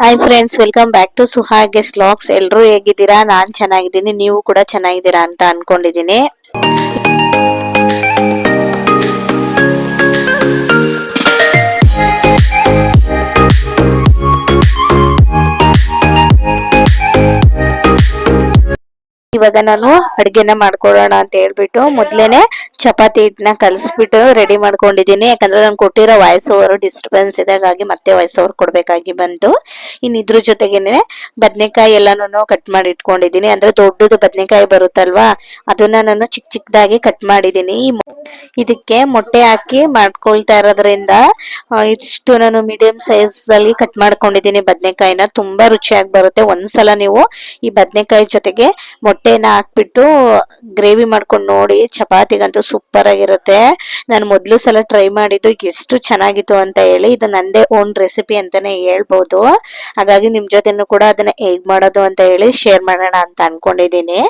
Hi friends welcome back to ಸುಹಾಗೆ vlogs ಎಲ್ಲರೂ ಹೇಗಿದ್ದೀರಾ? ನಾನ್ ಚೆನ್ನಾಗಿದ್ದೀನಿ, ನೀವು ಕೂಡ ಚೆನ್ನಾಗಿದ್ದೀರಾ ಅಂತ ಅನ್ಕೊಂಡಿದ್ದೀನಿ. ಇವಾಗ ನಾನು ಅಡ್ಗೆನ ಮಾಡ್ಕೊಳ್ಳೋಣ ಅಂತ ಹೇಳ್ಬಿಟ್ಟು ಮೊದ್ಲೇನೆ ಚಪಾತಿ ಹಿಟ್ಟನ್ನ ಕಲಸ್ಬಿಟ್ಟು ರೆಡಿ ಮಾಡ್ಕೊಂಡಿದ್ದೀನಿ. ಯಾಕಂದ್ರೆ ನಾನು ಕೊಟ್ಟಿರೋ ವಾಯ್ಸ್ ಓವರ್ ಡಿಸ್ಟರ್ಬೆನ್ಸ್ ಇದೆ, ಹಾಗಾಗಿ ಮತ್ತೆ ವಾಯ್ಸ್ ಓವರ್ ಕೊಡ್ಬೇಕಾಗಿ ಬಂತು. ಇನ್ನು ಇದ್ರ ಜೊತೆಗೇನೆ ಬದ್ನೆಕಾಯಿ ಎಲ್ಲಾನು ಕಟ್ ಮಾಡಿ ಇಟ್ಕೊಂಡಿದ್ದೀನಿ ಅಂದ್ರೆ ದೊಡ್ಡದು ಬದ್ನೆಕಾಯಿ ಬರುತ್ತಲ್ವಾ, ಅದನ್ನ ನಾನು ಚಿಕ್ಕ ಚಿಕ್ಕದಾಗಿ ಕಟ್ ಮಾಡಿದ್ದೀನಿ. ಇದಕ್ಕೆ ಮೊಟ್ಟೆ ಹಾಕಿ ಮಾಡ್ಕೊಳ್ತಾ ಇರೋದ್ರಿಂದ ಇಷ್ಟು ನಾನು ಮೀಡಿಯಂ ಸೈಜ್ ಅಲ್ಲಿ ಕಟ್ ಮಾಡ್ಕೊಂಡಿದ್ದೀನಿ ಬದ್ನೆಕಾಯಿನ. ತುಂಬಾ ರುಚಿಯಾಗಿ ಬರುತ್ತೆ. ಒಂದ್ಸಲ ನೀವು ಈ ಬದ್ನೆಕಾಯಿ ಜೊತೆಗೆ ಮೊಟ್ಟೆನ ಹಾಕ್ಬಿಟ್ಟು ಗ್ರೇವಿ ಮಾಡ್ಕೊಂಡು ನೋಡಿ, ಚಪಾತಿಗಂತೂ ಸೂಪರ್ ಆಗಿರುತ್ತೆ. ನಾನು ಮೊದಲು ಸಲ ಟ್ರೈ ಮಾಡಿದ್ದು ಎಷ್ಟು ಚೆನ್ನಾಗಿತ್ತು ಅಂತ ಹೇಳಿ, ಇದು ನಂದೇ ಓನ್ ರೆಸಿಪಿ ಅಂತಾನೆ ಹೇಳ್ಬೋದು. ಹಾಗಾಗಿ ನಿಮ್ ಜೊತೆನೂ ಕೂಡ ಅದನ್ನ ಹೇಗ್ ಮಾಡೋದು ಅಂತ ಹೇಳಿ ಶೇರ್ ಮಾಡೋಣ ಅಂತ ಅನ್ಕೊಂಡಿದ್ದೀನಿ.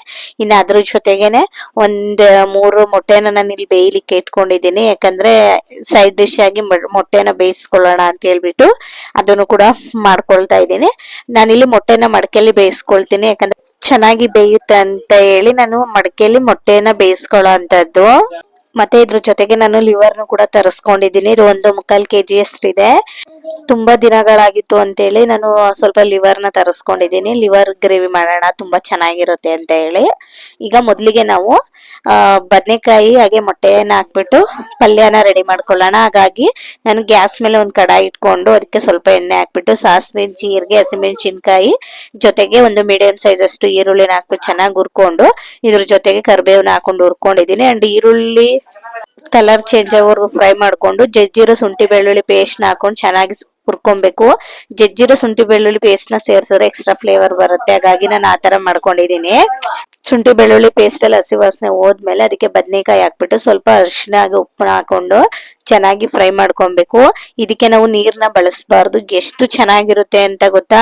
ಇನ್ನು ಅದ್ರ ಜೊತೆಗೇನೆ ಒಂದ್ ಮೂರು ಮೊಟ್ಟೆನ ನಾನು ಇಲ್ಲಿ ಬೇಯ್ಲಿಕ್ಕೆ ಇಟ್ಕೊಂಡಿದ್ದೀನಿ. ಯಾಕಂದ್ರೆ ಸೈಡ್ ಡಿಶ್ ಆಗಿ ಮೊಟ್ಟೆನ ಬೇಯಿಸ್ಕೊಳ್ಳೋಣ ಅಂತ ಹೇಳ್ಬಿಟ್ಟು ಅದನ್ನು ಕೂಡ ಮಾಡ್ಕೊಳ್ತಾ ಇದ್ದೀನಿ. ನಾನಿಲ್ಲಿ ಮೊಟ್ಟೆನ ಮಡಕೆಯಲ್ಲಿ ಬೇಯಿಸ್ಕೊಳ್ತೀನಿ. ಯಾಕಂದ್ರೆ ಚೆನ್ನಾಗಿ ಬೇಯುತ್ತೆ ಅಂತ ಹೇಳಿ ನಾನು ಮಡಕೆಯಲ್ಲಿ ಮೊಟ್ಟೆಯನ್ನ ಬೇಯಿಸ್ಕೊಳ್ಳೋ ಅಂತದ್ದು ಮತ್ತೆ ಇದ್ರ ಜೊತೆಗೆ ನಾನು ಲಿವರ್ನು ಕೂಡ ತರಿಸ್ಕೊಂಡಿದ್ದೀನಿ. ಇದು ಒಂದು ಮುಕ್ಕಾಲ್ ಕೆಜಿ ಅಷ್ಟಿದೆ ತುಂಬಾ ದಿನಗಳಾಗಿತ್ತು ಅಂತೇಳಿ ನಾನು ಸ್ವಲ್ಪ ಲಿವರ್ನ ತರಿಸ್ಕೊಂಡಿದ್ದೀನಿ. ಲಿವರ್ ಗ್ರೇವಿ ಮಾಡೋಣ ತುಂಬಾ ಚೆನ್ನಾಗಿರುತ್ತೆ ಅಂತ ಹೇಳಿ. ಈಗ ಮೊದಲಿಗೆ ನಾವು ಬದನೆಕಾಯಿ ಹಾಗೆ ಮೊಟ್ಟೆಯನ್ನ ಹಾಕ್ಬಿಟ್ಟು ಪಲ್ಯನ ರೆಡಿ ಮಾಡ್ಕೊಳ್ಳೋಣ. ಹಾಗಾಗಿ ನಾನು ಗ್ಯಾಸ್ ಮೇಲೆ ಒಂದು ಕಡಾಯಿ ಇಟ್ಕೊಂಡು ಅದಕ್ಕೆ ಸ್ವಲ್ಪ ಎಣ್ಣೆ ಹಾಕ್ಬಿಟ್ಟು ಸಾಸಿವೆ, ಜೀರಿಗೆ, ಹಸಿಮೆಣಸಿನ್ಕಾಯಿ ಜೊತೆಗೆ ಒಂದು ಮೀಡಿಯಂ ಸೈಜ್ ಅಷ್ಟು ಈರುಳ್ಳಿನ ಹಾಕ್ಬಿಟ್ಟು ಚೆನ್ನಾಗಿ ಹುರ್ಕೊಂಡು ಇದ್ರ ಜೊತೆಗೆ ಕರಿಬೇವನ್ನ ಹಾಕೊಂಡು ಹುರ್ಕೊಂಡಿದ್ದೀನಿ. ಅಂಡ್ ಈರುಳ್ಳಿ ಕಲರ್ ಚೇಂಜ್ ಆಗೋವರೆಗೂ ಫ್ರೈ ಮಾಡ್ಕೊಂಡು, ಜಜ್ಜಿರೋ ಶುಂಠಿ ಬೆಳ್ಳುಳ್ಳಿ ಪೇಸ್ಟ್ನ ಹಾಕೊಂಡು ಚೆನ್ನಾಗಿ ಹುರ್ಕೊಬೇಕು. ಜಜ್ಜಿರೋ ಶುಂಠಿ ಬೆಳ್ಳುಳ್ಳಿ ಪೇಸ್ಟ್ನ ಸೇರ್ಸಿದ್ರೆ ಎಕ್ಸ್ಟ್ರಾ ಫ್ಲೇವರ್ ಬರುತ್ತೆ. ಹಾಗಾಗಿ ನಾನು ಆ ತರ ಮಾಡ್ಕೊಂಡಿದೀನಿ ಶುಂಠಿ ಬೆಳ್ಳುಳ್ಳಿ ಪೇಸ್ಟ್ ಅಲ್ಲಿ ಹಸಿ ವಾಸನೆ ಹೋದ್ಮೇಲೆ ಅದಕ್ಕೆ ಬದನೆಕಾಯಿ ಹಾಕ್ಬಿಟ್ಟು ಸ್ವಲ್ಪ ಅರಿಶಿನ ಹಾಗೆ ಉಪ್ಪನ್ನ ಹಾಕೊಂಡು ಚೆನ್ನಾಗಿ ಫ್ರೈ ಮಾಡ್ಕೊಬೇಕು. ಇದಕ್ಕೆ ನಾವು ನೀರ್ನ ಬಳಸಬಾರ್ದು. ಎಷ್ಟು ಚೆನ್ನಾಗಿರುತ್ತೆ ಅಂತ ಗೊತ್ತಾ?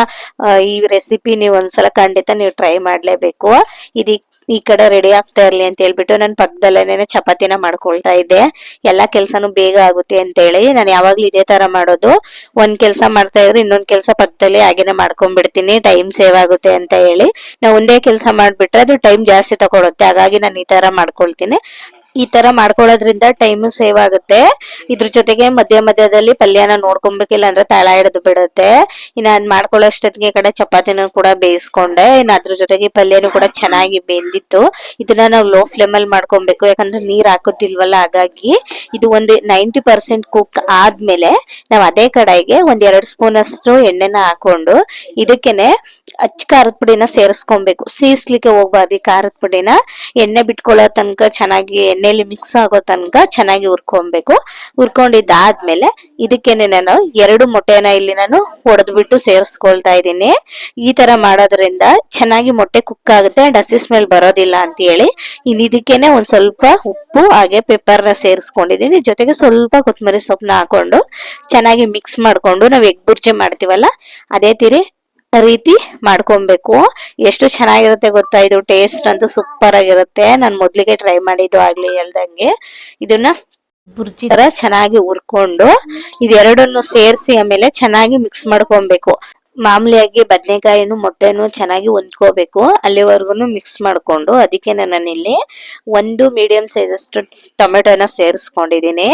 ಈ ರೆಸಿಪಿ ನೀವು ಒಂದ್ಸಲ ಖಂಡಿತ ನೀವು ಟ್ರೈ ಮಾಡ್ಲೇಬೇಕು. ಇದು ಈ ಕಡೆ ರೆಡಿ ಆಗ್ತಾ ಇರ್ಲಿ ಅಂತ ಹೇಳ್ಬಿಟ್ಟು ನಾನು ಪಕ್ಕದಲ್ಲೇನೆ ಚಪಾತಿನ ಮಾಡ್ಕೊಳ್ತಾ ಇದ್ದೆ. ಎಲ್ಲಾ ಕೆಲ್ಸನು ಬೇಗ ಆಗುತ್ತೆ ಅಂತ ಹೇಳಿ ನಾನು ಯಾವಾಗ್ಲೂ ಇದೇ ತರ ಮಾಡೋದು. ಒಂದ್ ಕೆಲ್ಸ ಮಾಡ್ತಾ ಇದ್ರೆ ಇನ್ನೊಂದ್ ಕೆಲ್ಸ ಪಕ್ಕದಲ್ಲಿ ಹಾಗೇನೆ ಮಾಡ್ಕೊಂಡ್ಬಿಡ್ತೀನಿ. ಟೈಮ್ ಸೇವ್ ಆಗುತ್ತೆ ಅಂತ ಹೇಳಿ. ನಾವು ಒಂದೇ ಕೆಲ್ಸ ಮಾಡ್ಬಿಟ್ರೆ ಅದು ಟೈಮ್ ಜಾಸ್ತಿ ತಗೊಳುತ್ತೆ. ಹಾಗಾಗಿ ನಾನು ಈ ತರ ಮಾಡ್ಕೊಳ್ತೀನಿ. ಈ ತರ ಮಾಡ್ಕೊಳ್ಳೋದ್ರಿಂದ ಟೈಮ್ ಸೇವ್ ಆಗುತ್ತೆ. ಇದ್ರ ಜೊತೆಗೆ ಮಧ್ಯ ಮಧ್ಯದಲ್ಲಿ ಪಲ್ಯನ ನೋಡ್ಕೊಬೇಕಿಲ್ಲ ಅಂದ್ರೆ ತಾಳ ಹಿಡಿದು ಬಿಡುತ್ತೆ. ಇನ್ನ ಅದ್ ಮಾಡ್ಕೊಳ್ಳೋ ಅಷ್ಟೊತ್ತಿಗೆ ಕಡೆ ಚಪಾತಿನೂ ಕೂಡ ಬೇಯಿಸ್ಕೊಂಡೆ. ಇನ್ನ ಅದ್ರ ಜೊತೆಗೆ ಪಲ್ಯನೂ ಕೂಡ ಚೆನ್ನಾಗಿ ಬೆಂದಿತ್ತು. ಇದನ್ನ ನಾವು ಲೋ ಫ್ಲೇಮ್ ಅಲ್ಲಿ ಮಾಡ್ಕೊಬೇಕು. ಯಾಕಂದ್ರೆ ನೀರ್ ಹಾಕೋದಿಲ್ವಲ್ಲ ಹಾಗಾಗಿ ಇದು ಒಂದು ನೈಂಟಿ ಪರ್ಸೆಂಟ್ ಕುಕ್ ಆದ್ಮೇಲೆ ನಾವ್ ಅದೇ ಕಡಾಯಿಗೆ ಒಂದ್ ಎರಡ್ ಸ್ಪೂನ್ ಅಷ್ಟು ಎಣ್ಣೆನ ಹಾಕೊಂಡು ಇದಕ್ಕೆನೆ ಅಚ್ಚ ಖಾರದ ಪುಡಿನ ಸೇರಿಸ್ಕೊಬೇಕು. ಸೀಸ್ಲಿಕ್ಕೆ ಹೋಗ್ಬಾರ್ದು ಖಾರದ ಪುಡಿನ. ಎಣ್ಣೆ ಬಿಟ್ಕೊಳ್ಳೋ ತನಕ ಚೆನ್ನಾಗಿ ಎಣ್ಣೆಲಿ ಮಿಕ್ಸ್ ಆಗೋ ತನಕ ಚೆನ್ನಾಗಿ ಹುರ್ಕೊಬೇಕು. ಹುರ್ಕೊಂಡಿದ್ದಾದ್ಮೇಲೆ ಇದಕ್ಕೇನೆ ನಾನು ಎರಡು ಮೊಟ್ಟೆನ ಇಲ್ಲಿ ನಾನು ಒಡೆದ್ಬಿಟ್ಟು ಸೇರಿಸ್ಕೊಳ್ತಾ ಇದ್ದೀನಿ. ಈ ತರ ಮಾಡೋದ್ರಿಂದ ಚೆನ್ನಾಗಿ ಮೊಟ್ಟೆ ಕುಕ್ ಆಗುತ್ತೆ ಅಂಡ್ ಹಸಿ ಸ್ಮೆಲ್ ಬರೋದಿಲ್ಲ ಅಂತ ಹೇಳಿ. ಇನ್ ಇದಕ್ಕೇನೆ ಒಂದ್ ಸ್ವಲ್ಪ ಉಪ್ಪು, ಹಾಗೆ ಪೆಪ್ಪರ್ನ ಸೇರಿಸ್ಕೊಂಡಿದ್ದೀನಿ. ಜೊತೆಗೆ ಸ್ವಲ್ಪ ಕೊತ್ತಂಬರಿ ಸೊಪ್ಪನ್ನ ಹಾಕೊಂಡು ಚೆನ್ನಾಗಿ ಮಿಕ್ಸ್ ಮಾಡ್ಕೊಂಡು ನಾವು ಎಗ್ ಬುರ್ಜಿ ಮಾಡ್ತೀವಲ್ಲ, ಅದೇ ತೀರಿ ರೀತಿ ಮಾಡ್ಕೊಬೇಕು. ಎಷ್ಟು ಚೆನ್ನಾಗಿರುತ್ತೆ ಗೊತ್ತಾ? ಇದು ಟೇಸ್ಟ್ ಅಂತೂ ಸೂಪರ್ ಆಗಿರುತ್ತೆ ನಾನು ಮೊದ್ಲಿಗೆ ಟ್ರೈ ಮಾಡಿದ್ದು ಆಗ್ಲಿ ಹೇಳ್ದಂಗೆ. ಇದನ್ನ ಬುರ್ಜಿ ತರ ಚೆನ್ನಾಗಿ ಹುರ್ಕೊಂಡು ಇದೆರಡನ್ನು ಸೇರಿಸಿ ಆಮೇಲೆ ಚೆನ್ನಾಗಿ ಮಿಕ್ಸ್ ಮಾಡ್ಕೊಬೇಕು. ಮಾಮೂಲಿಯಾಗಿ ಬದನೆಕಾಯಿನೂ ಮೊಟ್ಟೆನೂ ಚೆನ್ನಾಗಿ ಹೊಂದ್ಕೋಬೇಕು. ಅಲ್ಲಿವರೆಗೂ ಮಿಕ್ಸ್ ಮಾಡಿಕೊಂಡು ಅದಕ್ಕೆ ನಾನಿಲ್ಲಿ ಒಂದು ಮೀಡಿಯಂ ಸೈಜ್ ಟೊಮೆಟೊನ ಸೇರಿಸ್ಕೊಂಡಿದ್ದೀನಿ.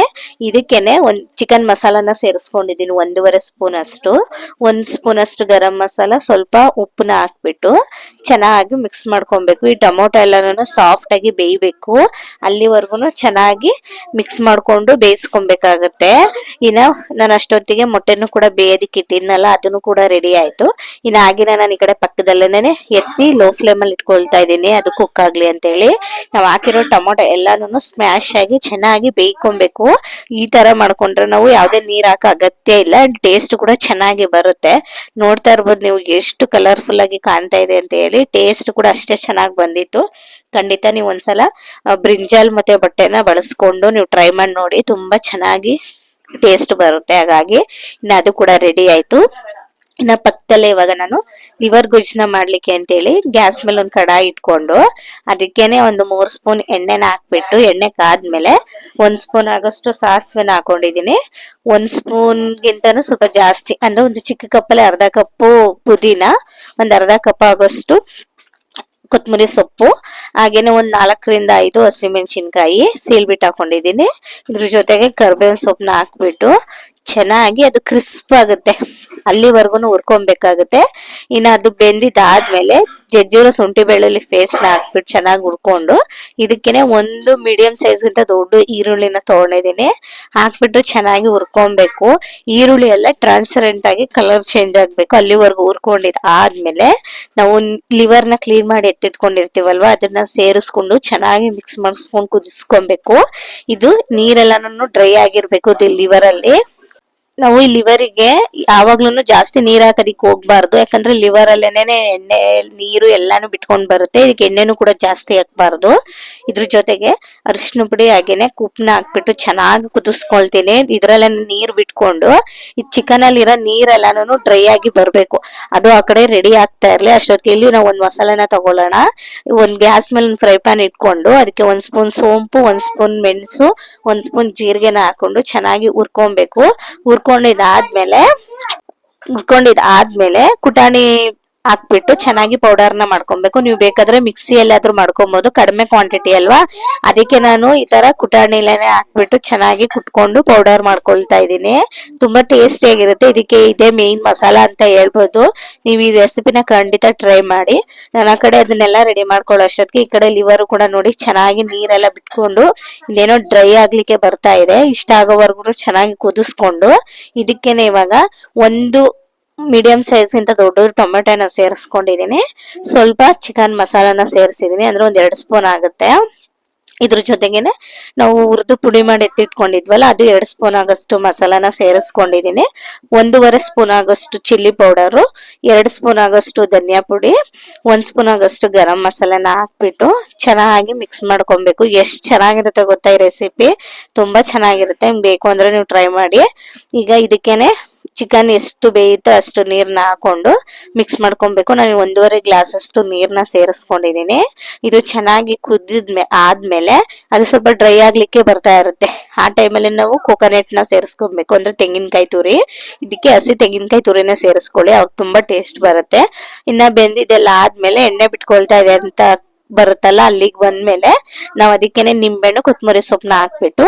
ಇದಕ್ಕೇನೆ ಒಂದು ಚಿಕನ್ ಮಸಾಲಾನ ಸೇರಿಸ್ಕೊಂಡಿದ್ದೀನಿ, ಒಂದೂವರೆ ಸ್ಪೂನ್ ಅಷ್ಟು. ಒಂದು ಸ್ಪೂನ್ ಅಷ್ಟು ಗರಂ ಮಸಾಲ, ಸ್ವಲ್ಪ ಉಪ್ಪನ್ನ ಹಾಕ್ಬಿಟ್ಟು ಚೆನ್ನಾಗಿ ಮಿಕ್ಸ್ ಮಾಡ್ಕೊಬೇಕು. ಈ ಟೊಮೊಟೊ ಎಲ್ಲನೂ ಸಾಫ್ಟಾಗಿ ಬೇಯಬೇಕು. ಅಲ್ಲಿವರೆಗೂ ಚೆನ್ನಾಗಿ ಮಿಕ್ಸ್ ಮಾಡಿಕೊಂಡು ಬೇಯಿಸ್ಕೊಬೇಕಾಗತ್ತೆ. ಇನ್ನು ನಾನು ಅಷ್ಟೊತ್ತಿಗೆ ಮೊಟ್ಟೆನೂ ಕೂಡ ಬೇಯೋದಕ್ಕೆ ಇಟ್ಟಿದ್ನಲ್ಲ, ಅದನ್ನು ಕೂಡ ರೆಡಿ ಆಯ್ತು. ಇನ್ನು ಆಗಿನ ನಾನು ಈ ಕಡೆ ಪಕ್ಕದಲ್ಲೇನೆ ಎತ್ತಿ ಲೋ ಫ್ಲೇಮ್ ಅಲ್ಲಿ ಇಟ್ಕೊಳ್ತಾ ಇದ್ದೀನಿ. ಅದು ಕುಕ್ ಆಗ್ಲಿ ಅಂತ ಹೇಳಿ ನಾವು ಹಾಕಿರೋ ಟೊಮೊಟೊ ಎಲ್ಲಾನು ಸ್ಮ್ಯಾಶ್ ಆಗಿ ಚೆನ್ನಾಗಿ ಬೇಯ್ಕೊಬೇಕು. ಈ ತರ ಮಾಡ್ಕೊಂಡ್ರೆ ನಾವು ಯಾವ್ದೇ ನೀರ್ ಹಾಕೋ ಅಗತ್ಯ ಇಲ್ಲ. ಟೇಸ್ಟ್ ಕೂಡ ಚೆನ್ನಾಗಿ ಬರುತ್ತೆ. ನೋಡ್ತಾ ಇರ್ಬೋದು ನೀವು ಎಷ್ಟು ಕಲರ್ಫುಲ್ ಆಗಿ ಕಾಣ್ತಾ ಇದೆ ಅಂತ ಹೇಳಿ. ಟೇಸ್ಟ್ ಕೂಡ ಅಷ್ಟೇ ಚೆನ್ನಾಗಿ ಬಂದಿತ್ತು. ಖಂಡಿತ ನೀವು ಒಂದ್ಸಲ ಬ್ರಿಂಜಾಲ್ ಮತ್ತೆ ಬಟ್ಟೆನ ಬಳಸ್ಕೊಂಡು ನೀವು ಟ್ರೈ ಮಾಡಿ ನೋಡಿ. ತುಂಬಾ ಚೆನ್ನಾಗಿ ಟೇಸ್ಟ್ ಬರುತ್ತೆ ಹಾಗಾಗಿ. ಇನ್ನು ಅದು ಕೂಡ ರೆಡಿ ಆಯ್ತು. ಇನ್ನ ಪಕ್ಕದಲ್ಲೇ ಇವಾಗ ನಾನು ಲಿವರ್ ಗುಜ್ನ ಮಾಡ್ಲಿಕ್ಕೆ ಅಂತೇಳಿ ಗ್ಯಾಸ್ ಮೇಲೆ ಒಂದು ಕಡಾಯಿ ಇಟ್ಕೊಂಡು ಅದಕ್ಕೇನೆ ಒಂದು ಮೂರ್ ಸ್ಪೂನ್ ಎಣ್ಣೆನ ಹಾಕ್ಬಿಟ್ಟು ಎಣ್ಣೆ ಕಾದ್ಮೇಲೆ ಒಂದ್ ಸ್ಪೂನ್ ಆಗಷ್ಟು ಸಾಸಿವೆನ ಹಾಕೊಂಡಿದೀನಿ ಒಂದ್ ಸ್ಪೂನ್ ಗಿಂತನೂ ಸ್ವಲ್ಪ ಜಾಸ್ತಿ ಅಂದ್ರೆ ಒಂದು ಚಿಕ್ಕ ಕಪ್ಪಲ್ಲಿ ಅರ್ಧ ಕಪ್ಪು ಪುದೀನ, ಒಂದ್ ಅರ್ಧ ಕಪ್ ಆಗೋಷ್ಟು ಕೊತ್ತಂಬರಿ ಸೊಪ್ಪು, ಹಾಗೇನೆ ಒಂದ್ ನಾಲ್ಕರಿಂದ ಐದು ಹಸಿಮೆಣಸಿನ್ಕಾಯಿ ಸೀಳ್ಬಿಟ್ಟು ಹಾಕೊಂಡಿದೀನಿ ಇದ್ರ ಜೊತೆಗೆ ಕರ್ಬೇವಿನ ಸೊಪ್ಪನ್ನ ಹಾಕ್ಬಿಟ್ಟು ಚೆನ್ನಾಗಿ ಅದು ಕ್ರಿಸ್ಪ್ ಆಗುತ್ತೆ. ಅಲ್ಲಿವರೆಗೂ ಹುರ್ಕೊಬೇಕಾಗುತ್ತೆ ಇನ್ನು ಅದು ಬೆಂದಿದ್ದಾದ್ಮೇಲೆ ಜಜ್ಜಿರೋ ಶುಂಠಿ ಬೆಳ್ಳುಳ್ಳಿ ಫೇಸ್ನ ಹಾಕ್ಬಿಟ್ಟು ಚೆನ್ನಾಗಿ ಹುರ್ಕೊಂಡು ಇದಕ್ಕೇನೆ ಒಂದು ಮೀಡಿಯಂ ಸೈಜ್ ಗಿಂತ ದೊಡ್ಡ ಈರುಳ್ಳಿನ ತಗೊಂಡಿದೀನಿ ಹಾಕ್ಬಿಟ್ಟು ಚೆನ್ನಾಗಿ ಹುರ್ಕೊಬೇಕು. ಈರುಳ್ಳಿ ಎಲ್ಲ ಟ್ರಾನ್ಸ್ಪರೆಂಟ್ ಆಗಿ ಕಲರ್ ಚೇಂಜ್ ಆಗ್ಬೇಕು. ಅಲ್ಲಿವರೆಗೂ ಹುರ್ಕೊಂಡಿದ್ ಆದ್ಮೇಲೆ ನಾವು ಲಿವರ್ನ ಕ್ಲೀನ್ ಮಾಡಿ ಎತ್ತಿಟ್ಕೊಂಡಿರ್ತೀವಲ್ವಾ, ಅದನ್ನ ಸೇರಿಸ್ಕೊಂಡು ಚೆನ್ನಾಗಿ ಮಿಕ್ಸ್ ಮಾಡಿಸ್ಕೊಂಡು ಕುದಿಸ್ಕೊಬೇಕು. ಇದು ನೀರೆಲ್ಲಾನು ಡ್ರೈ ಆಗಿರ್ಬೇಕು ಲಿವರ್ ಅಲ್ಲಿ. ನಾವು ಈ ಲಿವರಿಗೆ ಯಾವಾಗ್ಲೂ ಜಾಸ್ತಿ ನೀರ್ ಹಾಕೋದಿಕ್ ಹೋಗ್ಬಾರ್ದು. ಯಾಕಂದ್ರೆ ಲಿವರ್ ಅಲ್ಲೇನೆ ಎಣ್ಣೆ, ನೀರು ಎಲ್ಲಾನು ಬಿಟ್ಕೊಂಡ್ ಬರುತ್ತೆ. ಇದಕ್ಕೆ ಎಣ್ಣೆನು ಕೂಡ ಜಾಸ್ತಿ ಹಾಕ್ಬಾರ್ದು. ಇದ್ರ ಜೊತೆಗೆ ಅರಿಶಿನ ಪುಡಿ ಹಾಗೇನೆ ಕುಪ್ನ ಹಾಕ್ಬಿಟ್ಟು ಚೆನ್ನಾಗಿ ಕುದಿಸ್ಕೊಳ್ತೀನಿ. ಇದ್ರಲ್ಲ ನೀರ್ ಬಿಟ್ಕೊಂಡು ಈ ಚಿಕನ್ ಅಲ್ಲಿ ಅಲ್ಲಿರೋ ನೀರೆಲ್ಲಾನು ಡ್ರೈ ಆಗಿ ಬರ್ಬೇಕು. ಅದು ಆ ಕಡೆ ರೆಡಿ ಆಗ್ತಾ ಇರ್ಲಿ. ಅಷ್ಟೊತ್ತಿಲ್ಲಿ ನಾವು ಒಂದ್ ಮಸಾಲೆನ ತಗೊಳ್ಳೋಣ. ಒಂದ್ ಗ್ಯಾಸ್ ಮೇಲೆ ಫ್ರೈ ಪ್ಯಾನ್ ಇಟ್ಕೊಂಡು ಅದಕ್ಕೆ ಒಂದ್ ಸ್ಪೂನ್ ಸೋಂಪು, ಒಂದ್ ಸ್ಪೂನ್ ಮೆಣಸು, ಒಂದ್ ಸ್ಪೂನ್ ಜೀರಿಗೆನ ಹಾಕೊಂಡು ಚೆನ್ನಾಗಿ ಹುರ್ಕೊಬೇಕು. ಹುರ್ಕೊಂಡಿದ್ದಾದ್ಮೇಲೆ ಆದ್ಮೇಲೆ ಕುಟಾಣಿ ಹಾಕ್ಬಿಟ್ಟು ಚೆನ್ನಾಗಿ ಪೌಡರ್ನ ಮಾಡ್ಕೊಬೇಕು. ನೀವು ಬೇಕಾದ್ರೆ ಮಿಕ್ಸಿಯಲ್ಲಿ ಆದ್ರೂ ಮಾಡ್ಕೊಬಹುದು ಕಡಿಮೆ ಕ್ವಾಂಟಿಟಿ ಅಲ್ವಾ? ಅದಕ್ಕೆ ನಾನು ಈ ತರ ಕುಟಾಣಿಲೇನೆ ಹಾಕ್ಬಿಟ್ಟು ಚೆನ್ನಾಗಿ ಕುಟ್ಕೊಂಡು ಪೌಡರ್ ಮಾಡ್ಕೊಳ್ತಾ ಇದ್ದೀನಿ. ತುಂಬಾ ಟೇಸ್ಟಿ ಆಗಿರುತ್ತೆ. ಇದಕ್ಕೆ ಇದೇ ಮೇನ್ ಮಸಾಲ ಅಂತ ಹೇಳ್ಬೋದು. ನೀವು ಈ ರೆಸಿಪಿನ ಖಂಡಿತ ಟ್ರೈ ಮಾಡಿ. ನನ್ನ ಕಡೆ ಅದನ್ನೆಲ್ಲ ರೆಡಿ ಮಾಡ್ಕೊಳ್ಳೋ ಅಷ್ಟೊತ್ತಿಗೆ ಈ ಕಡೆ ಲಿವರ್ ಕೂಡ ನೋಡಿ ಚೆನ್ನಾಗಿ ನೀರೆಲ್ಲ ಬಿಟ್ಕೊಂಡು ಇಲ್ಲೇನೋ ಡ್ರೈ ಆಗ್ಲಿಕ್ಕೆ ಬರ್ತಾ ಇದೆ. ಇಷ್ಟ ಆಗೋವರೆಗೂ ಚೆನ್ನಾಗಿ ಕುದಿಸ್ಕೊಂಡು ಇದಕ್ಕೇನೆ ಇವಾಗ ಒಂದು ಮೀಡಿಯಂ ಸೈಜ್ ಗಿಂತ ದೊಡ್ಡ ಟೊಮೆಟೊನ ಸೇರಿಸ್ಕೊಂಡಿದ್ದೀನಿ ಸ್ವಲ್ಪ ಚಿಕನ್ ಮಸಾಲಾನ ಸೇರಿಸಿದೀನಿ. ಅಂದ್ರೆ ಒಂದ್ ಎರಡು ಸ್ಪೂನ್ ಆಗುತ್ತೆ. ಇದ್ರ ಜೊತೆಗೇನೆ ನಾವು ಹುರಿದು ಪುಡಿ ಮಾಡಿ ಎತ್ತಿಟ್ಕೊಂಡಿದ್ವಲ್ಲ, ಅದು ಎರಡು ಸ್ಪೂನ್ ಆಗಷ್ಟು ಮಸಾಲಾನ ಸೇರಿಸ್ಕೊಂಡಿದ್ದೀನಿ ಒಂದೂವರೆ ಸ್ಪೂನ್ ಆಗಷ್ಟು ಚಿಲ್ಲಿ ಪೌಡರು ಎರಡು ಸ್ಪೂನ್ ಆಗಷ್ಟು ಧನಿಯಾ ಪುಡಿ, ಒಂದು ಸ್ಪೂನ್ ಆಗಷ್ಟು ಗರಂ ಮಸಾಲಾನ ಹಾಕ್ಬಿಟ್ಟು ಚೆನ್ನಾಗಿ ಮಿಕ್ಸ್ ಮಾಡ್ಕೊಬೇಕು. ಎಷ್ಟು ಚೆನ್ನಾಗಿರುತ್ತೆ ಗೊತ್ತಾ ಈ ರೆಸಿಪಿ ತುಂಬಾ ಚೆನ್ನಾಗಿರುತ್ತೆ. ಬೇಕು ಅಂದ್ರೆ ನೀವು ಟ್ರೈ ಮಾಡಿ. ಈಗ ಇದಕ್ಕೇನೆ ಚಿಕನ್ ಎಷ್ಟು ಬೇಯುತ್ತೋ ಅಷ್ಟು ನೀರ್ನ ಹಾಕೊಂಡು ಮಿಕ್ಸ್ ಮಾಡ್ಕೊಬೇಕು. ನಾನು ಒಂದೂವರೆ ಗ್ಲಾಸ್ ಅಷ್ಟು ನೀರ್ನ ಸೇರಿಸ್ಕೊಂಡಿದೀನಿ ಇದು ಚೆನ್ನಾಗಿ ಕುದಿದ್ಮೇ, ಆದ್ಮೇಲೆ ಅದು ಸ್ವಲ್ಪ ಡ್ರೈ ಆಗ್ಲಿಕ್ಕೆ ಬರ್ತಾ ಇರುತ್ತೆ. ಆ ಟೈಮಲ್ಲಿ ನಾವು ಕೋಕೋನೆಟ್ನ ಸೇರಿಸ್ಕೊಬೇಕು. ಅಂದ್ರೆ ತೆಂಗಿನಕಾಯಿ ತುರಿ. ಇದಕ್ಕೆ ಹಸಿ ತೆಂಗಿನಕಾಯಿ ತುರಿನ ಸೇರಿಸ್ಕೊಳ್ಳಿ. ಅವಾಗ ತುಂಬಾ ಟೇಸ್ಟ್ ಬರುತ್ತೆ. ಇನ್ನ ಬೆಂದಿದ್ದೆಲ್ಲ ಆದ್ಮೇಲೆ ಎಣ್ಣೆ ಬಿಟ್ಕೊಳ್ತಾ ಇದೆ ಅಂತ ಬರುತ್ತಲ್ಲ, ಅಲ್ಲಿಗೆ ಬಂದ್ಮೇಲೆ ನಾವು ಅದಕ್ಕೇನೆ ನಿಂಬೆಹಣ್ಣು ಕೊತ್ತಂಬರಿ ಸೊಪ್ಪನ್ನ ಹಾಕ್ಬಿಟ್ಟು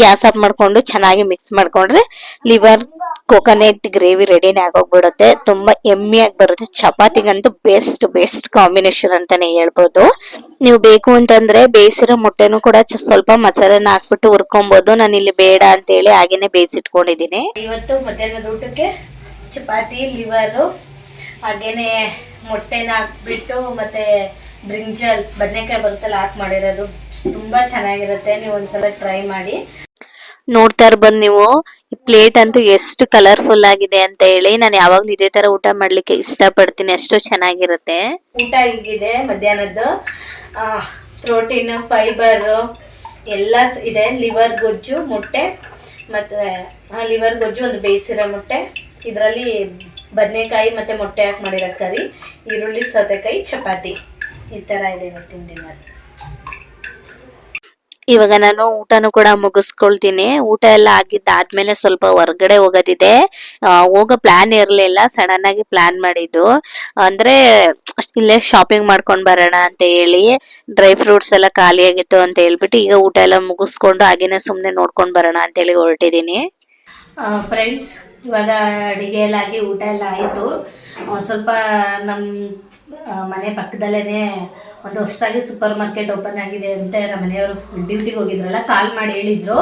ಗ್ಯಾಸ್ ಆಫ್ ಮಾಡ್ಕೊಂಡು ಚೆನ್ನಾಗಿ ಮಿಕ್ಸ್ ಮಾಡ್ಕೊಂಡ್ರೆ ಲಿವರ್ ಕೋಕೋನಟ್ ಗ್ರೇವಿ ರೆಡಿನೇ ಆಗೋಗ್ಬಿಡುತ್ತೆ. ತುಂಬಾ ಎಮ್ಮಿಯಾಗಿ ಬರುತ್ತೆ. ಚಪಾತಿಗಂತೂ ಬೆಸ್ಟ್ ಬೆಸ್ಟ್ ಕಾಂಬಿನೇಷನ್ ಅಂತಾನೆ ಹೇಳ್ಬೋದು. ನೀವು ಬೇಕು ಅಂತಂದ್ರೆ ಬೇಯಿಸಿರೋ ಮೊಟ್ಟೆನೂ ಕೂಡ ಸ್ವಲ್ಪ ಮಸಾಲೆನ ಹಾಕ್ಬಿಟ್ಟು ಹುರ್ಕೊಬಹುದು ನಾನು ಇಲ್ಲಿ ಬೇಡ ಅಂತ ಹೇಳಿ ಹಾಗೇನೆ ಬೇಯಿಸಿಟ್ಕೊಂಡಿದ್ದೀನಿ. ಇವತ್ತು ಮಧ್ಯಾಹ್ನದ ಊಟಕ್ಕೆ ಚಪಾತಿ ಲಿವರು ಹಾಗೇನೆ ಮೊಟ್ಟೆನ ಹಾಕ್ಬಿಟ್ಟು ಮತ್ತೆ ಬ್ರಿಂಜಲ್ ಬದನೆಕಾಯಿ ಬರುತ್ತಲ್ಲ, ಹಾಕಿ ಮಾಡಿರೋದು. ತುಂಬಾ ಚೆನ್ನಾಗಿರುತ್ತೆ. ನೀವು ಒಂದ್ಸಲ ಟ್ರೈ ಮಾಡಿ. ನೋಡ್ತಾ ಇರ್ಬೋದು ನೀವು. ಈ ಪ್ಲೇಟ್ ಅಂತೂ ಎಷ್ಟು ಕಲರ್ಫುಲ್ ಆಗಿದೆ ಅಂತ ಹೇಳಿ ನಾನು ಯಾವಾಗ್ಲೂ ಇದೇ ತರ ಊಟ ಮಾಡ್ಲಿಕ್ಕೆ ಇಷ್ಟ ಪಡ್ತೀನಿ ಅಷ್ಟು ಚೆನ್ನಾಗಿರುತ್ತೆ. ಊಟ ಆಗಿದೆ ಮಧ್ಯಾಹ್ನದ್ದು. ಪ್ರೋಟೀನ್, ಫೈಬರ್ ಎಲ್ಲ ಇದೆ. ಲಿವರ್, ಗೊಜ್ಜು, ಮೊಟ್ಟೆ ಮತ್ತೆ ಲಿವರ್, ಗೊಜ್ಜು ಒಂದು ಬೇಯಿಸಿರೋ ಮೊಟ್ಟೆ. ಇದರಲ್ಲಿ ಬದನೆಕಾಯಿ ಮತ್ತೆ ಮೊಟ್ಟೆ ಹಾಕಿ ಮಾಡಿರೋ ಕರಿ, ಈರುಳ್ಳಿ, ಸೌತೆಕಾಯಿ, ಚಪಾತಿ. ಈ ತರ ಇದೆ ಇವತ್ತಿನ ಡಿನ್ನರ್ ಇವಾಗ ನಾನು ಊಟನೂ ಕೂಡ ಮುಗಿಸ್ಕೊಳ್ತೀನಿ. ಊಟ ಎಲ್ಲ ಆಗಿದ್ದಾದ್ಮೇಲೆ ಸ್ವಲ್ಪ ಹೊರಗಡೆ ಹೋಗೋದಿದೆ. ಹೋಗೋ ಪ್ಲಾನ್ ಇರಲಿಲ್ಲ. ಸಡನ್ ಆಗಿ ಪ್ಲಾನ್ ಮಾಡಿದ್ದು. ಅಂದ್ರೆ ಇಲ್ಲೇ ಶಾಪಿಂಗ್ ಮಾಡ್ಕೊಂಡ್ ಬರೋಣ ಅಂತ ಹೇಳಿ ಡ್ರೈ ಫ್ರೂಟ್ಸ್ ಎಲ್ಲ ಖಾಲಿ ಆಗಿತ್ತು ಅಂತ ಹೇಳ್ಬಿಟ್ಟು ಈಗ ಊಟ ಎಲ್ಲ ಮುಗಿಸ್ಕೊಂಡು ಹಾಗೇನೆ ಸುಮ್ಮನೆ ನೋಡ್ಕೊಂಡ್ ಬರೋಣ ಅಂತ ಹೇಳಿ ಹೊರಟಿದೀನಿ ಫ್ರೆಂಡ್ಸ್ ಇವಾಗ ಅಡಿಗೆ ಎಲ್ಲ ಆಗಿ ಊಟ ಎಲ್ಲ ಆಯಿತು. ಸ್ವಲ್ಪ ನಮ್ಮ ಮನೆ ಪಕ್ಕದಲ್ಲೇ ಒಂದು ಹೊಸದಾಗಿ ಸೂಪರ್ ಮಾರ್ಕೆಟ್ ಓಪನ್ ಆಗಿದೆ ಅಂತ ನಮ್ಮ ಮನೆಯವರು ಡ್ಯೂಟಿಗೆ ಹೋಗಿದ್ರಲ್ಲ ಕಾಲ್ ಮಾಡಿ ಹೇಳಿದ್ರು.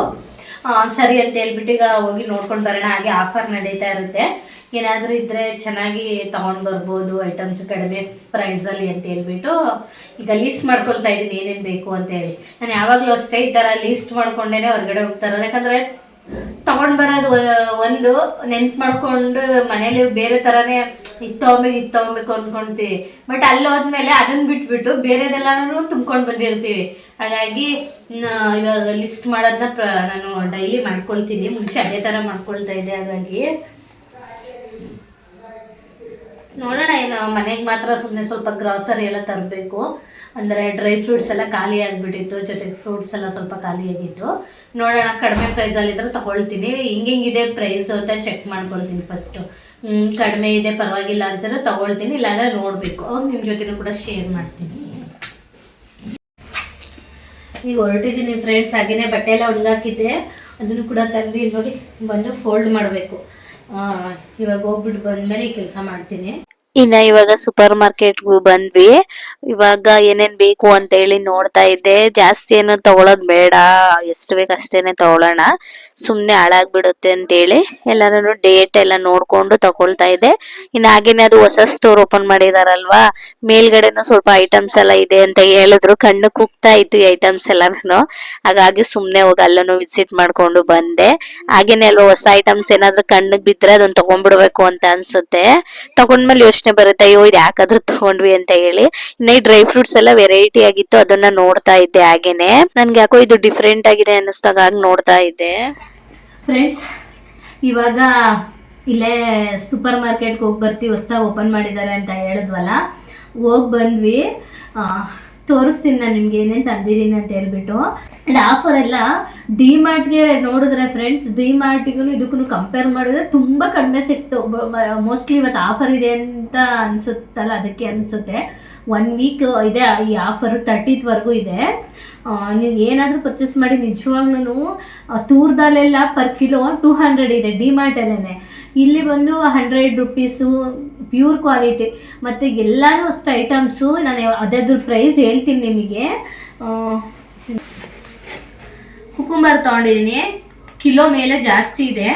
ಸರಿ ಅಂತ ಹೇಳ್ಬಿಟ್ಟು ಈಗ ಹೋಗಿ ನೋಡ್ಕೊಂಡು ಬರೋಣ, ಹಾಗೆ ಆಫರ್ ನಡೀತಾ ಇರುತ್ತೆ. ಏನಾದರೂ ಇದ್ರೆ ಚೆನ್ನಾಗಿ ತೊಗೊಂಡು ಬರ್ಬೋದು ಐಟಮ್ಸ್ ಕಡಿಮೆ ಪ್ರೈಸಲ್ಲಿ ಅಂತ ಹೇಳ್ಬಿಟ್ಟು ಈಗ ಲೀಸ್ಟ್ ಮಾಡ್ಕೊಳ್ತಾ ಇದ್ದೀನಿ, ಏನೇನು ಬೇಕು ಅಂತ ಹೇಳಿ. ನಾನು ಯಾವಾಗಲೂ ಅಷ್ಟೇ ಈ ಥರ ಲೀಸ್ಟ್ ಮಾಡ್ಕೊಂಡೇನೆ ಹೊರಗಡೆ ಹೋಗ್ತಾರೆ ಯಾಕಂದರೆ ತಗೊಂಡ್ ಬರೋದು ಒಂದು ನೆನ್ಪು ಮಾಡ್ಕೊಂಡು ಮನೇಲಿ ಬೇರೆ ತರಾನೇ ಇದು ತಗೊಬೇಕು ಇದ್ ತಗೊಬೇಕು ಅನ್ಕೊಂತೀವಿ. ಬಟ್ ಅಲ್ಲಿ ಹೋದ್ಮೇಲೆ ಅದನ್ನ ಬಿಟ್ಬಿಟ್ಟು ಬೇರೆದೆಲ್ಲಾನು ತುಂಬ್ಕೊಂಡು ಬಂದಿರ್ತೀವಿ. ಹಾಗಾಗಿ ಇವಾಗ ಲಿಸ್ಟ್ ಮಾಡೋದನ್ನ ಪ್ರ, ನಾನು ಡೈಲಿ ಮಾಡ್ಕೊಳ್ತೀನಿ. ಮುಂಚೆ ಅದೇ ಥರ ಮಾಡ್ಕೊಳ್ತಾ ಇದ್ದೆ, ಹಾಗಾಗಿ. ನೋಡೋಣ, ಏನು, ಮನೆಗೆ ಮಾತ್ರ ಸುಮ್ಮನೆ ಸ್ವಲ್ಪ ಗ್ರಾಸರಿ ಎಲ್ಲ ತರಬೇಕು. ಅಂದರೆ ಡ್ರೈ ಫ್ರೂಟ್ಸ್ ಎಲ್ಲ ಖಾಲಿ ಆಗಿಬಿಟ್ಟಿತ್ತು, ಜೊತೆಗೆ ಫ್ರೂಟ್ಸ್ ಎಲ್ಲ ಸ್ವಲ್ಪ ಖಾಲಿ ಆಗಿತ್ತು. ನೋಡೋಣ, ಕಡಿಮೆ ಪ್ರೈಸಲ್ಲಿದ್ದರೆ ತಗೊಳ್ತೀನಿ. ಹಿಂಗೆ ಹಿಂಗಿದೆ ಪ್ರೈಸ್ ಅಂತ ಚೆಕ್ ಮಾಡ್ಕೊಳ್ತೀನಿ ಫಸ್ಟು ಕಡಿಮೆ ಇದೆ, ಪರವಾಗಿಲ್ಲ ಅನ್ಸಿದ್ರೆ ತಗೊಳ್ತೀನಿ, ಇಲ್ಲಾಂದರೆ ನೋಡಬೇಕು. ಅವಾಗ ನಿಮ್ಮ ಜೊತೆನೂ ಕೂಡ ಶೇರ್ ಮಾಡ್ತೀನಿ. ಈಗ ಹೊರಟಿದ್ದೀನಿ ಫ್ರೆಂಡ್ಸ್ ಹಾಗೆಯೇ ಬಟ್ಟೆ ಎಲ್ಲ ಒಣಗಾಕಿದ್ದೆ. ಅದನ್ನು ಕೂಡ ತಂದು ನೋಡಿ, ಬಂದು ಫೋಲ್ಡ್ ಮಾಡಬೇಕು. ಇವಾಗ ಹೋಗ್ಬಿಟ್ಟು ಬಂದಮೇಲೆ ಈ ಕೆಲಸ ಮಾಡ್ತೀನಿ. ಇನ್ನ ಇವಾಗ ಸೂಪರ್ ಮಾರ್ಕೆಟ್ ಬಂದ್ವಿ. ಇವಾಗ ಏನೇನ್ ಬೇಕು ಅಂತ ಹೇಳಿ ನೋಡ್ತಾ ಇದ್ದೆ. ಜಾಸ್ತಿ ಏನು ತಗೊಳೋದ್ ಬೇಡ. ಎಷ್ಟು ಬೇಕು ಅಷ್ಟೇನೆ ತಗೊಳೋಣ. ಸುಮ್ನೆ ಹಾಳಾಗ್ಬಿಡುತ್ತೆ ಅಂತ ಹೇಳಿ ಎಲ್ಲಾನು ಡೇಟ್ ಎಲ್ಲ ನೋಡ್ಕೊಂಡು ತಗೊಳ್ತಾ ಇದ್ದೆ. ಇನ್ನ ಹಾಗೇನೆ ಅದು ಹೊಸ ಸ್ಟೋರ್ ಓಪನ್ ಮಾಡಿದಾರಲ್ವಾ? ಮೇಲ್ಗಡೆನು ಸ್ವಲ್ಪ ಐಟಮ್ಸ್ ಎಲ್ಲ ಇದೆ ಅಂತ ಹೇಳಿದ್ರು. ಕಣ್ಣು ಕುಗ್ತಾ ಇತ್ತು ಈ ಐಟಮ್ಸ್ ಎಲ್ಲಾನು. ಹಾಗಾಗಿ ಸುಮ್ನೆ ಹೋಗಿ ಅಲ್ಲೂ ವಿಸಿಟ್ ಮಾಡ್ಕೊಂಡು ಬಂದೆ. ಹಾಗೇನೆ ಅಲ್ವಾ ಹೊಸ ಐಟಮ್ಸ್ ಏನಾದ್ರು ಕಣ್ಣಿಗೆ ಬಿದ್ರೆ ಅದನ್ನ ತಗೊಂಡ್ಬಿಡ್ಬೇಕು ಅಂತ ಅನ್ಸುತ್ತೆ. ತಗೊಂಡ್ಮೇಲೆ ಯೋಚನೆ ಬರುತ್ತೆ, ಅಯ್ಯೋ, ಇದು ಯಾಕಾದ್ರೂ ತಗೊಂಡ್ವಿ ಅಂತ ಹೇಳಿ. ಇನ್ನೇ ಡ್ರೈ ಫ್ರೂಟ್ಸ್ ಎಲ್ಲ ವೆರೈಟಿ ಆಗಿತ್ತು, ಅದನ್ನ ನೋಡ್ತಾ ಇದ್ದೆ ಹಾಗೇನೆ. ನನ್ಗೆ ಯಾಕೋ ಇದು ಡಿಫ್ರೆಂಟ್ ಆಗಿದೆ ಅನ್ನಿಸ್ದಾಗ ಹಾಗೆ ನೋಡ್ತಾ ಇದ್ದೆ. ಫ್ರೆಂಡ್ಸ್ ಇವಾಗ ಇಲ್ಲೇ ಸೂಪರ್ ಮಾರ್ಕೆಟ್ಗೆ ಹೋಗಿ ಬರ್ತೀವಿ ಹೊಸ್ದಾಗಿ ಓಪನ್ ಮಾಡಿದ್ದಾರೆ ಅಂತ ಹೇಳಿದ್ವಲ್ಲ, ಹೋಗಿ ಬಂದ್ವಿ. ತೋರಿಸ್ತೀನಿ ನಾನು ನಿಮ್ಗೆ ಏನೇನು ತಂದಿದ್ದೀನಿ ಅಂತ ಹೇಳ್ಬಿಟ್ಟು. ಆ್ಯಂಡ್ ಆಫರ್ ಎಲ್ಲ ಡಿ ಮಾರ್ಟ್ಗೆ ನೋಡಿದ್ರೆ ಫ್ರೆಂಡ್ಸ್ ಡಿ ಮಾರ್ಟ್ಗೂ ಇದಕ್ಕೂ ಕಂಪೇರ್ ಮಾಡಿದ್ರೆ ತುಂಬ ಕಡಿಮೆ ಸಿಕ್ತು. ಮೋಸ್ಟ್ಲಿ ಇವತ್ತು ಆಫರ್ ಇದೆ ಅಂತ ಅನಿಸುತ್ತಲ್ಲ, ಅದಕ್ಕೆ ಅನಿಸುತ್ತೆ. ಒನ್ ವೀಕ್ ಇದೆ, ಈ ಆಫರ್ ತರ್ಟಿತ್ವರೆಗೂ ಇದೆ. ನೀವು ಏನಾದರೂ ಪರ್ಚೇಸ್ ಮಾಡಿ ನಿಜವಾಗ್ಲೂ ತೂರ್ದಲ್ಲೆಲ್ಲ ಪರ್ ಕಿಲೋ ಟೂ ಹಂಡ್ರೆಡ್ ಇದೆ ಡಿ ಮಾರ್ಟಲ್ಲೇ ಇಲ್ಲಿ ಬಂದು ಹಂಡ್ರೆಡ್ ರುಪೀಸು ಪ್ಯೂರ್ ಕ್ವಾಲಿಟಿ ಮತ್ತು ಎಲ್ಲನೂ ಅಷ್ಟು ಐಟಮ್ಸು ನಾನು ಅದ್ರದ್ದು ಪ್ರೈಸ್ ಹೇಳ್ತೀನಿ ನಿಮಗೆ. ಕುಕುಂಬರ್ ತೊಗೊಂಡಿದ್ದೀನಿ ಕಿಲೋ ಮೇಲೆ ಜಾಸ್ತಿ ಇದೆ.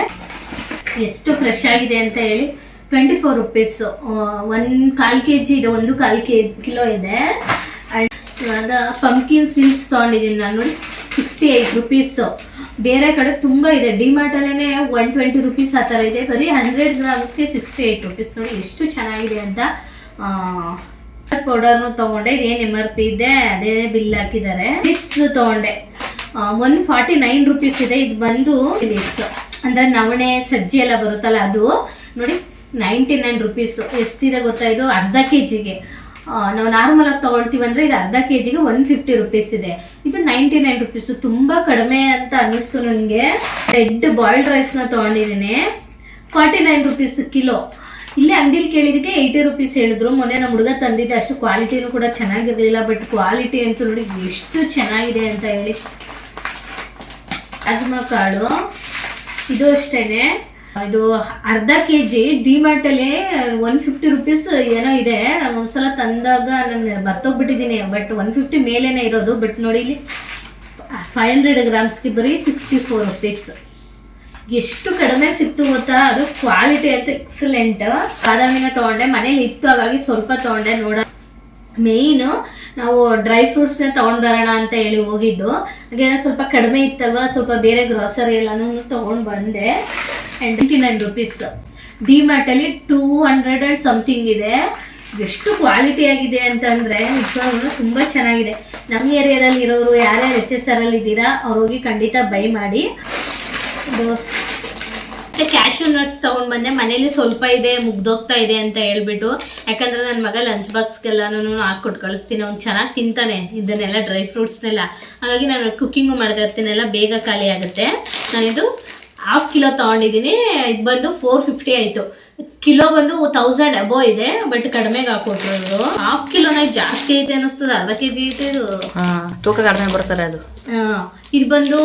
ಎಷ್ಟು ಫ್ರೆಶ್ ಆಗಿದೆ ಅಂತ ಹೇಳಿ ಟ್ವೆಂಟಿ ಫೋರ್ ರುಪೀಸು ಒಂದು ಕಾಲು ಕೆ ಜಿ ಇದೆ, ಒಂದು ಕಾಲು ಕೆ ಕಿಲೋ ಇದೆ. ಆ್ಯಂಡ್ ಪಂಪ್ಕಿನ್ ಸೀಡ್ಸ್ ತೊಗೊಂಡಿದ್ದೀನಿ ನಾನು ನೋಡಿ ಸಿಕ್ಸ್ಟಿ ಏಯ್ಟ್ ರುಪೀಸು ಬೇರೆ ಕಡೆ ತುಂಬ ಇದೆ. ಡಿಮಾರ್ಟಲ್ಲೇ ಒನ್ ಟ್ವೆಂಟಿ ರುಪೀಸ್ ಆ ಥರ ಇದೆ. ಬರೀ ಹಂಡ್ರೆಡ್ ಗ್ರಾಮ್ಸ್ಗೆ ಸಿಕ್ಸ್ಟಿ ಏಯ್ಟ್ ರುಪೀಸ್ ನೋಡಿ ಎಷ್ಟು ಚೆನ್ನಾಗಿದೆ ಅಂತ. ಪೌಡರ್ನು ತೊಗೊಂಡೆ ಇದೇನು ಎಂ ಆರ್ ಪಿ ಇದೆ. ಅದೇ ಬಿಲ್ ಹಾಕಿದ್ದಾರೆ. ಮಿಕ್ಸ್ ತೊಗೊಂಡೆ. ಒನ್ ಫಾರ್ಟಿ ನೈನ್ ರುಪೀಸ್ ಇದೆ. ಇದು ಬಂದು ಮಿಕ್ಸ್ ಅಂದ್ರೆ ನವಣೆ, ಸಜ್ಜಿ ಎಲ್ಲ ಬರುತ್ತಲ್ಲ ಅದು. ನೋಡಿ ನೈಂಟಿ ನೈನ್ ರುಪೀಸು ಎಷ್ಟಿದೆ ಗೊತ್ತಾ ಇದು? ಅರ್ಧ ಕೆ ಜಿಗೆ ನಾವು ನಾರ್ಮಲ್ ಆಗಿ ತಗೊಳ್ತೀವಿ ಅಂದ್ರೆ ಇದು ಅರ್ಧ ಕೆ ಜಿಗೆ ಒನ್ ಫಿಫ್ಟಿ ರುಪೀಸ್ ಇದೆ. ಇದು ನೈಂಟಿ ನೈನ್ ರುಪೀಸು ತುಂಬ ಕಡಿಮೆ ಅಂತ ಅನ್ನಿಸ್ತು ನನಗೆ. ರೆಡ್ ಬಾಯ್ಲ್ಡ್ ರೈಸ್ನ ತೊಗೊಂಡಿದ್ದೀನಿ. ಫಾರ್ಟಿ ನೈನ್ ರುಪೀಸ್ ಕಿಲೋ ಇಲ್ಲೇ ಅಂಗಡಿಲಿ ಕೇಳಿದಕ್ಕೆ ಏಯ್ಟಿ ರುಪೀಸ್ ಹೇಳಿದ್ರು. ಮೊನ್ನೆ ನಮ್ಮ ಹುಡುಗ ತಂದಿದ್ದೆ, ಅಷ್ಟು ಕ್ವಾಲಿಟಿನೂ ಕೂಡ ಚೆನ್ನಾಗಿರಲಿಲ್ಲ ಬಟ್ ಕ್ವಾಲಿಟಿ ಅಂತೂ ನೋಡಿ ಎಷ್ಟು ಚೆನ್ನಾಗಿದೆ ಅಂತ ಹೇಳಿ. ಅಜ್ಮಾ ಕಾಳು. ಇದು ಅಷ್ಟೇನೆ. ಇದು ಅರ್ಧ ಕೆ ಜಿ ಡಿಮಾರ್ಟಲ್ಲಿ ಒನ್ ಫಿಫ್ಟಿ ರುಪೀಸ್ ಏನೋ ಇದೆ. ನಾನು ಒಂದ್ಸಲ ತಂದಾಗ ನಾನು ಬರ್ತೋಗ್ಬಿಟ್ಟಿದ್ದೀನಿ ಬಟ್ ಒನ್ ಫಿಫ್ಟಿ ಮೇಲೇನೆ ಇರೋದು. ಬಟ್ ನೋಡಿ ಇಲ್ಲಿ ಫೈವ್ ಹಂಡ್ರೆಡ್ ಗ್ರಾಮ್ಸ್ಗೆ ಬರೀ ಸಿಕ್ಸ್ಟಿ ಫೋರ್ ರುಪೀಸ್ ಎಷ್ಟು ಕಡಿಮೆ ಸಿಕ್ತು ಗೊತ್ತಾ? ಅದು ಕ್ವಾಲಿಟಿ ಅಂತ ಎಕ್ಸಲೆಂಟ್ ಬಾದಾಮಿನ ತಗೊಂಡೆ. ಮನೇಲಿ ಇತ್ತು, ಹಾಗಾಗಿ ಸ್ವಲ್ಪ ತೊಗೊಂಡೆ. ನೋಡ ಮೇಯ್ನು ನಾವು ಡ್ರೈ ಫ್ರೂಟ್ಸ್ನ ತೊಗೊಂಡು ಬರೋಣ ಅಂತ ಹೇಳಿ ಹೋಗಿದ್ದು. ಹಾಗೆ ಸ್ವಲ್ಪ ಕಡಿಮೆ ಇತ್ತಲ್ವ? ಸ್ವಲ್ಪ ಬೇರೆ ಗ್ರಾಸರಿ ಎಲ್ಲನೂ ತೊಗೊಂಡು ಬಂದೆ. ಟ್ವೆಂಟಿ ನೈನ್ ರುಪೀಸ್ ಡಿ ಮಾರ್ಟಲ್ಲಿ ಟೂ ಹಂಡ್ರೆಡ್ ಆ್ಯಂಡ್ ಸಮಥಿಂಗ್ ಇದೆ. ಎಷ್ಟು ಕ್ವಾಲಿಟಿ ಆಗಿದೆ ಅಂತಂದರೆ ನಿಜವಾಗ್ಲೂ ತುಂಬ ಚೆನ್ನಾಗಿದೆ. ನಮ್ಮ ಏರಿಯಾದಲ್ಲಿ ಇರೋರು ಯಾರ್ಯಾರು ಎಚ್ ಎಸ್ ಆರಲ್ಲಿ ಇದ್ದೀರಾ ಅವ್ರು ಹೋಗಿ ಖಂಡಿತ ಬೈ ಮಾಡಿ. ಇದು ಕ್ಯಾಶು ನಟ್ಸ್ ತೊಗೊಂಡು ಬಂದೆ ಮನೇಲಿ ಸ್ವಲ್ಪ ಇದೆ, ಮುಗ್ದೋಗ್ತಾ ಇದೆ ಅಂತ ಹೇಳ್ಬಿಟ್ಟು. ಯಾಕಂದ್ರೆ ನನ್ನ ಮಗ ಲಂಚ್ ಬಾಕ್ಸ್ಗೆಲ್ಲನೂ ಹಾಕ್ಕೊಟ್ಟು ಕಳಿಸ್ತೀನಿ, ಅವ್ನು ಚೆನ್ನಾಗಿ ತಿಂತಾನೆ, ಇದನ್ನೆಲ್ಲ ಡ್ರೈ ಫ್ರೂಟ್ಸ್ನೆಲ್ಲ ಹಾಗಾಗಿ ನಾನು ಕುಕ್ಕಿಂಗು ಮಾಡ್ತಾ ಇರ್ತೀನಿ, ಎಲ್ಲ ಬೇಗ ಖಾಲಿ ಆಗುತ್ತೆ. ನಾನಿದು ಹಾಫ್ ಕಿಲೋ ತೊಗೊಂಡಿದ್ದೀನಿ ಇದು ಬಂದು ಫೋರ್ ಫಿಫ್ಟಿ ಆಯಿತು. ಕಿಲೋ ಬಂದು ತೌಸಂಡ್ ಅಬೋ ಇದೆ ಬಟ್ ಕಡಿಮೆಗೆ ಹಾಕೊಟ್ರು ಅದು ಹಾಫ್ ಕಿಲೋನ ಜಾಸ್ತಿ ಐತೆ ಅನಿಸ್ತದೆ ಅರ್ಧ ಕೆ ಜಿ ಐತೆ ಇದು. ಹಾ ತೂಕ ಕಡಿಮೆ ಬರ್ತಾರೆ ಅದು. ಇದು ಬಂದು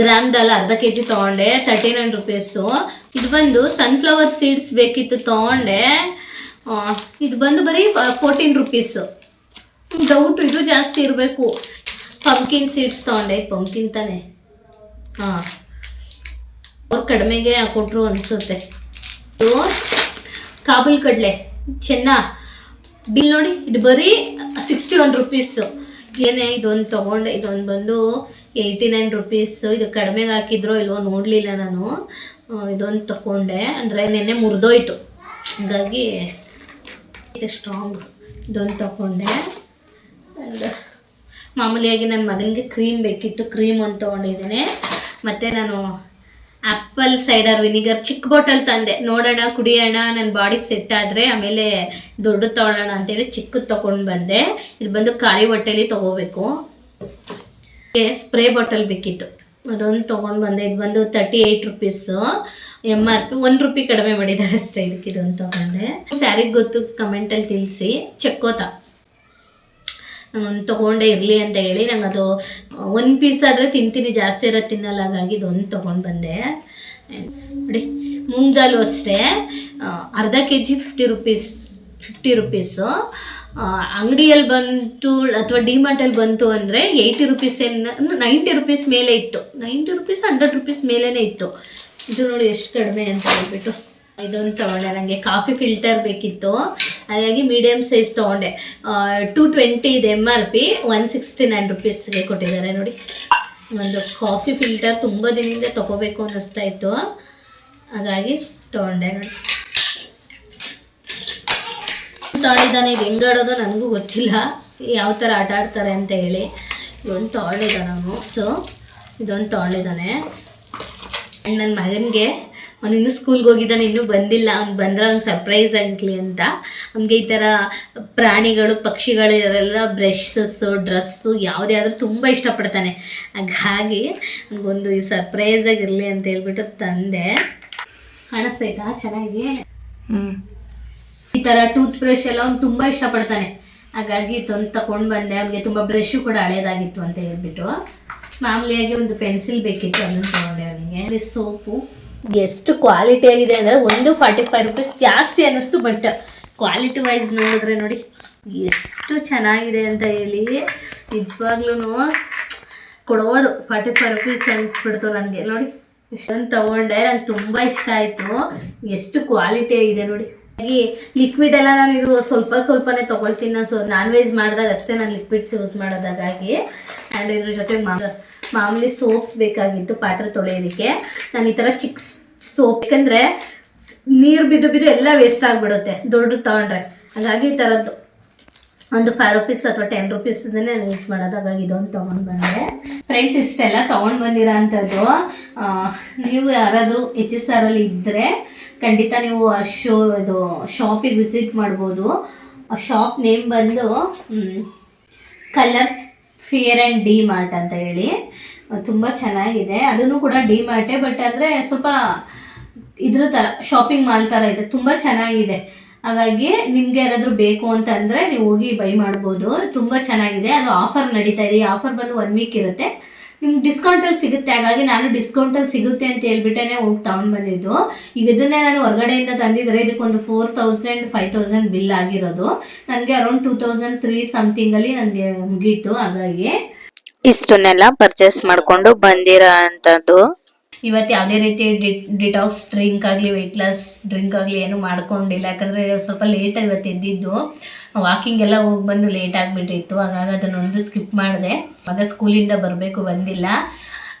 ಗ್ರಾಮ್ದಲ್ಲ ಅರ್ಧ ಕೆ ಜಿ ತೊಗೊಂಡೆ ತರ್ಟಿ ನೈನ್ ರುಪೀಸು ಇದು ಬಂದು ಸನ್ಫ್ಲವರ್ ಸೀಡ್ಸ್ ಬೇಕಿತ್ತು ತೊಗೊಂಡೆ. ಇದು ಬಂದು ಬರೀ ಫೋರ್ಟೀನ್ ರುಪೀಸು ಡೌಟ್ ಇದು ಜಾಸ್ತಿ ಇರಬೇಕು. ಪಂಕಿನ್ ಸೀಡ್ಸ್ ತೊಗೊಂಡೆ ಪಂಕಿನ್ ತಾನೆ. ಹಾಂ. ಕಡಿಮೆಗೆ ಕೊಟ್ಟರು ಅನಿಸುತ್ತೆ. ಕಾಬೂಲ್ ಕಡಲೆ, ಚೆನ್ನ. ಬಿಲ್ ನೋಡಿ, ಇದು ಬರೀ ಸಿಕ್ಸ್ಟಿ ಒನ್ ರುಪೀಸು ಏನೇ, ಇದೊಂದು ತೊಗೊಂಡೆ, ಇದೊಂದು ಬಂದು ಏಯ್ಟಿ ನೈನ್ ರುಪೀಸು ಇದು ಕಡಿಮೆಗೆ ಹಾಕಿದ್ರೋ ಇಲ್ವೋ ನೋಡಲಿಲ್ಲ ನಾನು. ಇದೊಂದು ತಗೊಂಡೆ ಅಂದರೆ ನೆನ್ನೆ ಮುರಿದೋಯ್ತು. ಹಾಗಾಗಿ ಇದು ಸ್ಟ್ರಾಂಗ್ ಇದೊಂದು ತಗೊಂಡೆ ಆ್ಯಂಡ್ ಮಾಮೂಲಿಯಾಗಿ ನನ್ನ ಮಗನಿಗೆ ಕ್ರೀಮ್ ಬೇಕಿತ್ತು. ಕ್ರೀಮ್ ಒಂದು ತೊಗೊಂಡಿದ್ದೀನಿ. ಮತ್ತು ನಾನು ಆಪಲ್ ಸೈಡರ್ ವಿನಿಗರ್ ಚಿಕ್ಕ ಬಾಟಲ್ ತಂದೆ. ನೋಡೋಣ, ಕುಡಿಯೋಣ ನನ್ನ ಬಾಡಿಗೆ ಸೆಟ್ ಆದರೆ ಆಮೇಲೆ ದೊಡ್ಡ ತಗೊಳ್ಳೋಣ ಅಂತೇಳಿ ಚಿಕ್ಕದು ತೊಗೊಂಡು ಬಂದೆ. ಇದು ಬಂದು ಖಾಲಿ ಹೊಟ್ಟೆಲಿ ತಗೋಬೇಕು. ಸ್ಪ್ರೇ ಬಾಟಲ್ ಬೇಕಿತ್ತು. ಅದೊಂದು ತೊಗೊಂಡು ಬಂದೆ. ಇದು ಬಂದು thirty eight rupees M R P ಒಂದು ರುಪಿ ಕಡಿಮೆ ಮಾಡಿದ್ದಾರೆ ಅಷ್ಟೇ ಇದಕ್ಕೆ ಇದೊಂದು ತೊಗೊಂಡೆ. ಸ್ಯಾರಿಗೆ ಗೊತ್ತು ಕಮೆಂಟಲ್ಲಿ ತಿಳಿಸಿ. ಚೆಕ್ಕೋತ. ತೊಗೊಂಡೇ ಇರಲಿ ಅಂತ ಹೇಳಿ ನಂಗೆ ಅದು ಒಂದು ಪೀಸ್ ಆದರೆ ತಿಂತೀನಿ, ಜಾಸ್ತಿ ಇರೋ ತಿನ್ನಲ್ಲ, ಹಾಗಾಗಿ ಇದೊಂದು ತೊಗೊಂಡು ಬಂದೆ. ನೋಡಿ ಮೂಂಗ್ ಅಷ್ಟೇ. ಅರ್ಧ K G fifty rupees fifty rupees ಅಂಗಡಿಯಲ್ಲಿ ಬಂತು, ಅಥವಾ ಡಿಮಾರ್ಟಲ್ಲಿ ಬಂತು ಅಂದರೆ ಏಯ್ಟಿ ರುಪೀಸ್ ಏನು ನೈಂಟಿ ರುಪೀಸ್ ಮೇಲೆ ಇತ್ತು. ನೈಂಟಿ ರುಪೀಸ್ ಹಂಡ್ರೆಡ್ ರುಪೀಸ್ ಮೇಲೇ ಇತ್ತು. ಇದು ನೋಡಿ ಎಷ್ಟು ಕಡಿಮೆ ಅಂತ ಹೇಳ್ಬಿಟ್ಟು. ಇದೊಂದು ತಗೊಂಡೆ ನನಗೆ ಕಾಫಿ ಫಿಲ್ಟರ್ ಬೇಕಿತ್ತು. ಹಾಗಾಗಿ ಮೀಡಿಯಮ್ ಸೈಜ್ ತಗೊಂಡೆ. ಟೂ ಟ್ವೆಂಟಿ ಇದೆ M R P one sixty nine ರುಪೀಸ್ಗೆ ಕೊಟ್ಟಿದ್ದಾರೆ ನೋಡಿ. ಒಂದು ಕಾಫಿ ಫಿಲ್ಟರ್ ತುಂಬ ದಿನದಿಂದ ತೊಗೋಬೇಕು ಅನ್ನಿಸ್ತಾ ಇತ್ತು. ಹಾಗಾಗಿ ತೊಗೊಂಡೆ ನೋಡಿ. ತಗೊಂಡಿದ್ದಾನೆ ಇದು ಹೆಂಗಾಡೋದು ನನಗೂ ಗೊತ್ತಿಲ್ಲ. ಯಾವ ಥರ ಆಟ ಆಡ್ತಾರೆ ಅಂತ ಹೇಳಿ. ಇದೊಂದು ತಗೊಂಡಿದ್ದಾನು ಸೊ ಇದೊಂದು ತೊಗೊಂಡಿದ್ದಾನೆ ಆ್ಯಂಡ್ ನನ್ನ ಮಗನಿಗೆ ಅವನು ಇನ್ನೂ ಸ್ಕೂಲ್ಗೆ ಹೋಗಿದ್ದಾನೆ ಇನ್ನೂ ಬಂದಿಲ್ಲ ಅವ್ನು ಬಂದ್ರೆ ಅವ್ನು ಸರ್ಪ್ರೈಸ್ ಆಗಲಿ ಅಂತ. ಅವ್ನಿಗೆ ಈ ಥರ ಪ್ರಾಣಿಗಳು ಪಕ್ಷಿಗಳು ಇವರೆಲ್ಲ ಬ್ರಷಸ್ಸು ಡ್ರೆಸ್ಸು ಯಾವುದೇ ಆದರೂ ತುಂಬ ಇಷ್ಟಪಡ್ತಾನೆ. ಹಾಗಾಗಿ ನನಗೊಂದು ಈ ಸರ್ಪ್ರೈಸ್ ಆಗಿರಲಿ ಅಂತ ಹೇಳ್ಬಿಟ್ಟು ತಂದೆ. ಕಾಣಿಸ್ತೈತಾ ಚೆನ್ನಾಗಿ ಹ್ಞೂ ಈ ಥರ ಟೂತ್ ಬ್ರಷ್ ಎಲ್ಲ ಅವ್ನು ತುಂಬ ಇಷ್ಟಪಡ್ತಾನೆ. ಹಾಗಾಗಿ ತಂದು ತಗೊಂಡು ಬಂದೆ. ಅವನಿಗೆ ತುಂಬ ಬ್ರಷು ಕೂಡ ಹಳೇದಾಗಿತ್ತು ಅಂತ ಹೇಳ್ಬಿಟ್ಟು. ಮಾಮೂಲಿಯಾಗಿ ಒಂದು ಪೆನ್ಸಿಲ್ ಬೇಕಿತ್ತು ಅದನ್ನು ತಗೊಂಡೆ ಅವನಿಗೆ. ಸೋಪು ಎಷ್ಟು ಕ್ವಾಲಿಟಿ ಆಗಿದೆ ಅಂದರೆ ಒಂದು ಫಾರ್ಟಿ ಫೈವ್ ರುಪೀಸ್ ಜಾಸ್ತಿ ಅನ್ನಿಸ್ತು ಬಟ್ ಕ್ವಾಲಿಟಿ ವೈಸ್ ನೋಡಿದ್ರೆ ನೋಡಿ ಎಷ್ಟು ಚೆನ್ನಾಗಿದೆ ಅಂತ ಹೇಳಿ ನಿಜವಾಗ್ಲೂ ಕೊಡೋದು. ಫಾರ್ಟಿ ಫೈವ್ ರುಪೀಸ್ ಅನಿಸ್ಬಿಡ್ತು ನನಗೆ. ನೋಡಿ, ಇಷ್ಟೊಂದು ತಗೊಂಡೆ, ನಂಗೆ ತುಂಬ ಇಷ್ಟ ಆಯಿತು. ಎಷ್ಟು ಕ್ವಾಲಿಟಿ ಆಗಿದೆ ನೋಡಿ. ಹಾಗೆ ಲಿಕ್ವಿಡ್ ಎಲ್ಲ ನಾನು ಇದು ಸ್ವಲ್ಪ ಸ್ವಲ್ಪನೇ ತೊಗೊಳ್ತೀನಿ. ನಾನು ಸೊ ನಾನ್ ವೆಜ್ ಮಾಡಿದಾಗ ಅಷ್ಟೇ ನಾನು ಲಿಕ್ವಿಡ್ಸ್ ಯೂಸ್ ಮಾಡೋದಾಗಾಗಿ. ಆ್ಯಂಡ್ ಇದ್ರ ಜೊತೆಗೆ ಮಾ ಮಾಮೂಲಿ ಸೋಪ್ಸ್ ಬೇಕಾಗಿತ್ತು ಪಾತ್ರೆ ತೊಳೆಯೋದಕ್ಕೆ. ನಾನು ಈ ಥರ ಚಿಕ್ಕ ಸೋಪ್ ಯಾಕಂದರೆ ನೀರು ಬಿದ್ದು ಬಿದ್ದು ಎಲ್ಲ ವೇಸ್ಟ್ ಆಗಿಬಿಡುತ್ತೆ ದೊಡ್ಡದು ತಗೊಂಡ್ರೆ ಹಾಗಾಗಿ ಈ ಥರದ್ದು ಒಂದು ಫೈವ್ ರುಪೀಸ್ ಅಥವಾ ಟೆನ್ ರುಪೀಸ್ನೇ ನಾನು ಯೂಸ್ ಮಾಡೋದು, ಹಾಗಾಗಿ ಇದೊಂದು ತೊಗೊಂಡು ಬಂದೆ. ಫ್ರೆಂಡ್ಸ್ ಇಷ್ಟೆಲ್ಲ ತೊಗೊಂಡು ಬಂದಿರೋ ನೀವು ಯಾರಾದರೂ ಎಚ್ ಎಸ್ ಆರಲ್ಲಿ ಇದ್ದರೆ ಖಂಡಿತ ನೀವು ಶೋ ಇದು ಶಾಪಿಗೆ ವಿಸಿಟ್ ಮಾಡ್ಬೋದು. ಶಾಪ್ ನೇಮ್ ಬಂದು colours fair and D Mart ಅಂತ ಹೇಳಿ. ತುಂಬ ಚೆನ್ನಾಗಿದೆ. ಅದನ್ನು ಕೂಡ ಡಿ ಮಾರ್ಟೇ ಬಟ್ ಅಂದರೆ ಸ್ವಲ್ಪ ಇದ್ರ ಥರ ಶಾಪಿಂಗ್ ಮಾಲ್ ಥರ ಇದೆ. ತುಂಬ ಚೆನ್ನಾಗಿದೆ. ಹಾಗಾಗಿ ನಿಮ್ಗೆ ಯಾರಾದರೂ ಬೇಕು ಅಂತ ಅಂದರೆ ನೀವು ಹೋಗಿ ಬೈ ಮಾಡ್ಬೋದು. ತುಂಬ ಚೆನ್ನಾಗಿದೆ. ಅದು ಆಫರ್ ನಡೀತಾ ಇದೆ. ಆಫರ್ ಬಂದು ಒನ್ ವೀಕ್ ಇರುತ್ತೆ. ನಿಮ್ಗೆ ಡಿಸ್ಕೌಂಟಲ್ಲಿ ಸಿಗುತ್ತೆ. ಹಾಗಾಗಿ ನಾನು ಡಿಸ್ಕೌಂಟಲ್ಲಿ ಸಿಗುತ್ತೆ ಅಂತ ಹೇಳ್ಬಿಟ್ಟೇ ಹೋಗಿ ತಗೊಂಡು ಬಂದಿದ್ದು ಈಗ ಇದನ್ನೇ ನಾನು ಹೊರಗಡೆಯಿಂದ ತಂದಿದ್ರೆ ಇದಕ್ಕೊಂದು four thousand five thousand bill ಆಗಿರೋದು. ನನಗೆ ಅರೌಂಡ್ ಟೂ ತೌಸಂಡ್ ತ್ರೀ ಸಮಥಿಂಗಲ್ಲಿ ನನಗೆ ಮುಗೀತು. ಹಾಗಾಗಿ ಇಷ್ಟನ್ನೆಲ್ಲ ಪರ್ಚೇಸ್ ಮಾಡ್ಕೊಂಡು ಬಂದಿರೋ ಅಂತದ್ದು. ಇವತ್ತು ಯಾವುದೇ ರೀತಿ ಡಿಟಾಕ್ಸ್ ಡ್ರಿಂಕ್ ಆಗಲಿ ವೆಯ್ಟ್ ಲಾಸ್ ಡ್ರಿಂಕ್ ಆಗಲಿ ಏನು ಮಾಡ್ಕೊಂಡಿಲ್ಲ. ಯಾಕಂದರೆ ಸ್ವಲ್ಪ ಲೇಟಾಗಿ ಇವತ್ತು ಎದ್ದಿದ್ದು. ವಾಕಿಂಗ್ ಎಲ್ಲ ಹೋಗಿ ಬಂದು ಲೇಟ್ ಆಗಿಬಿಟ್ಟಿತ್ತು. ಹಾಗಾಗಿ ಅದನ್ನೊಂದು ಸ್ಕಿಪ್ ಮಾಡಿದೆ. ಮಗ ಸ್ಕೂಲಿಂದ ಬರಬೇಕು ಬಂದಿಲ್ಲ.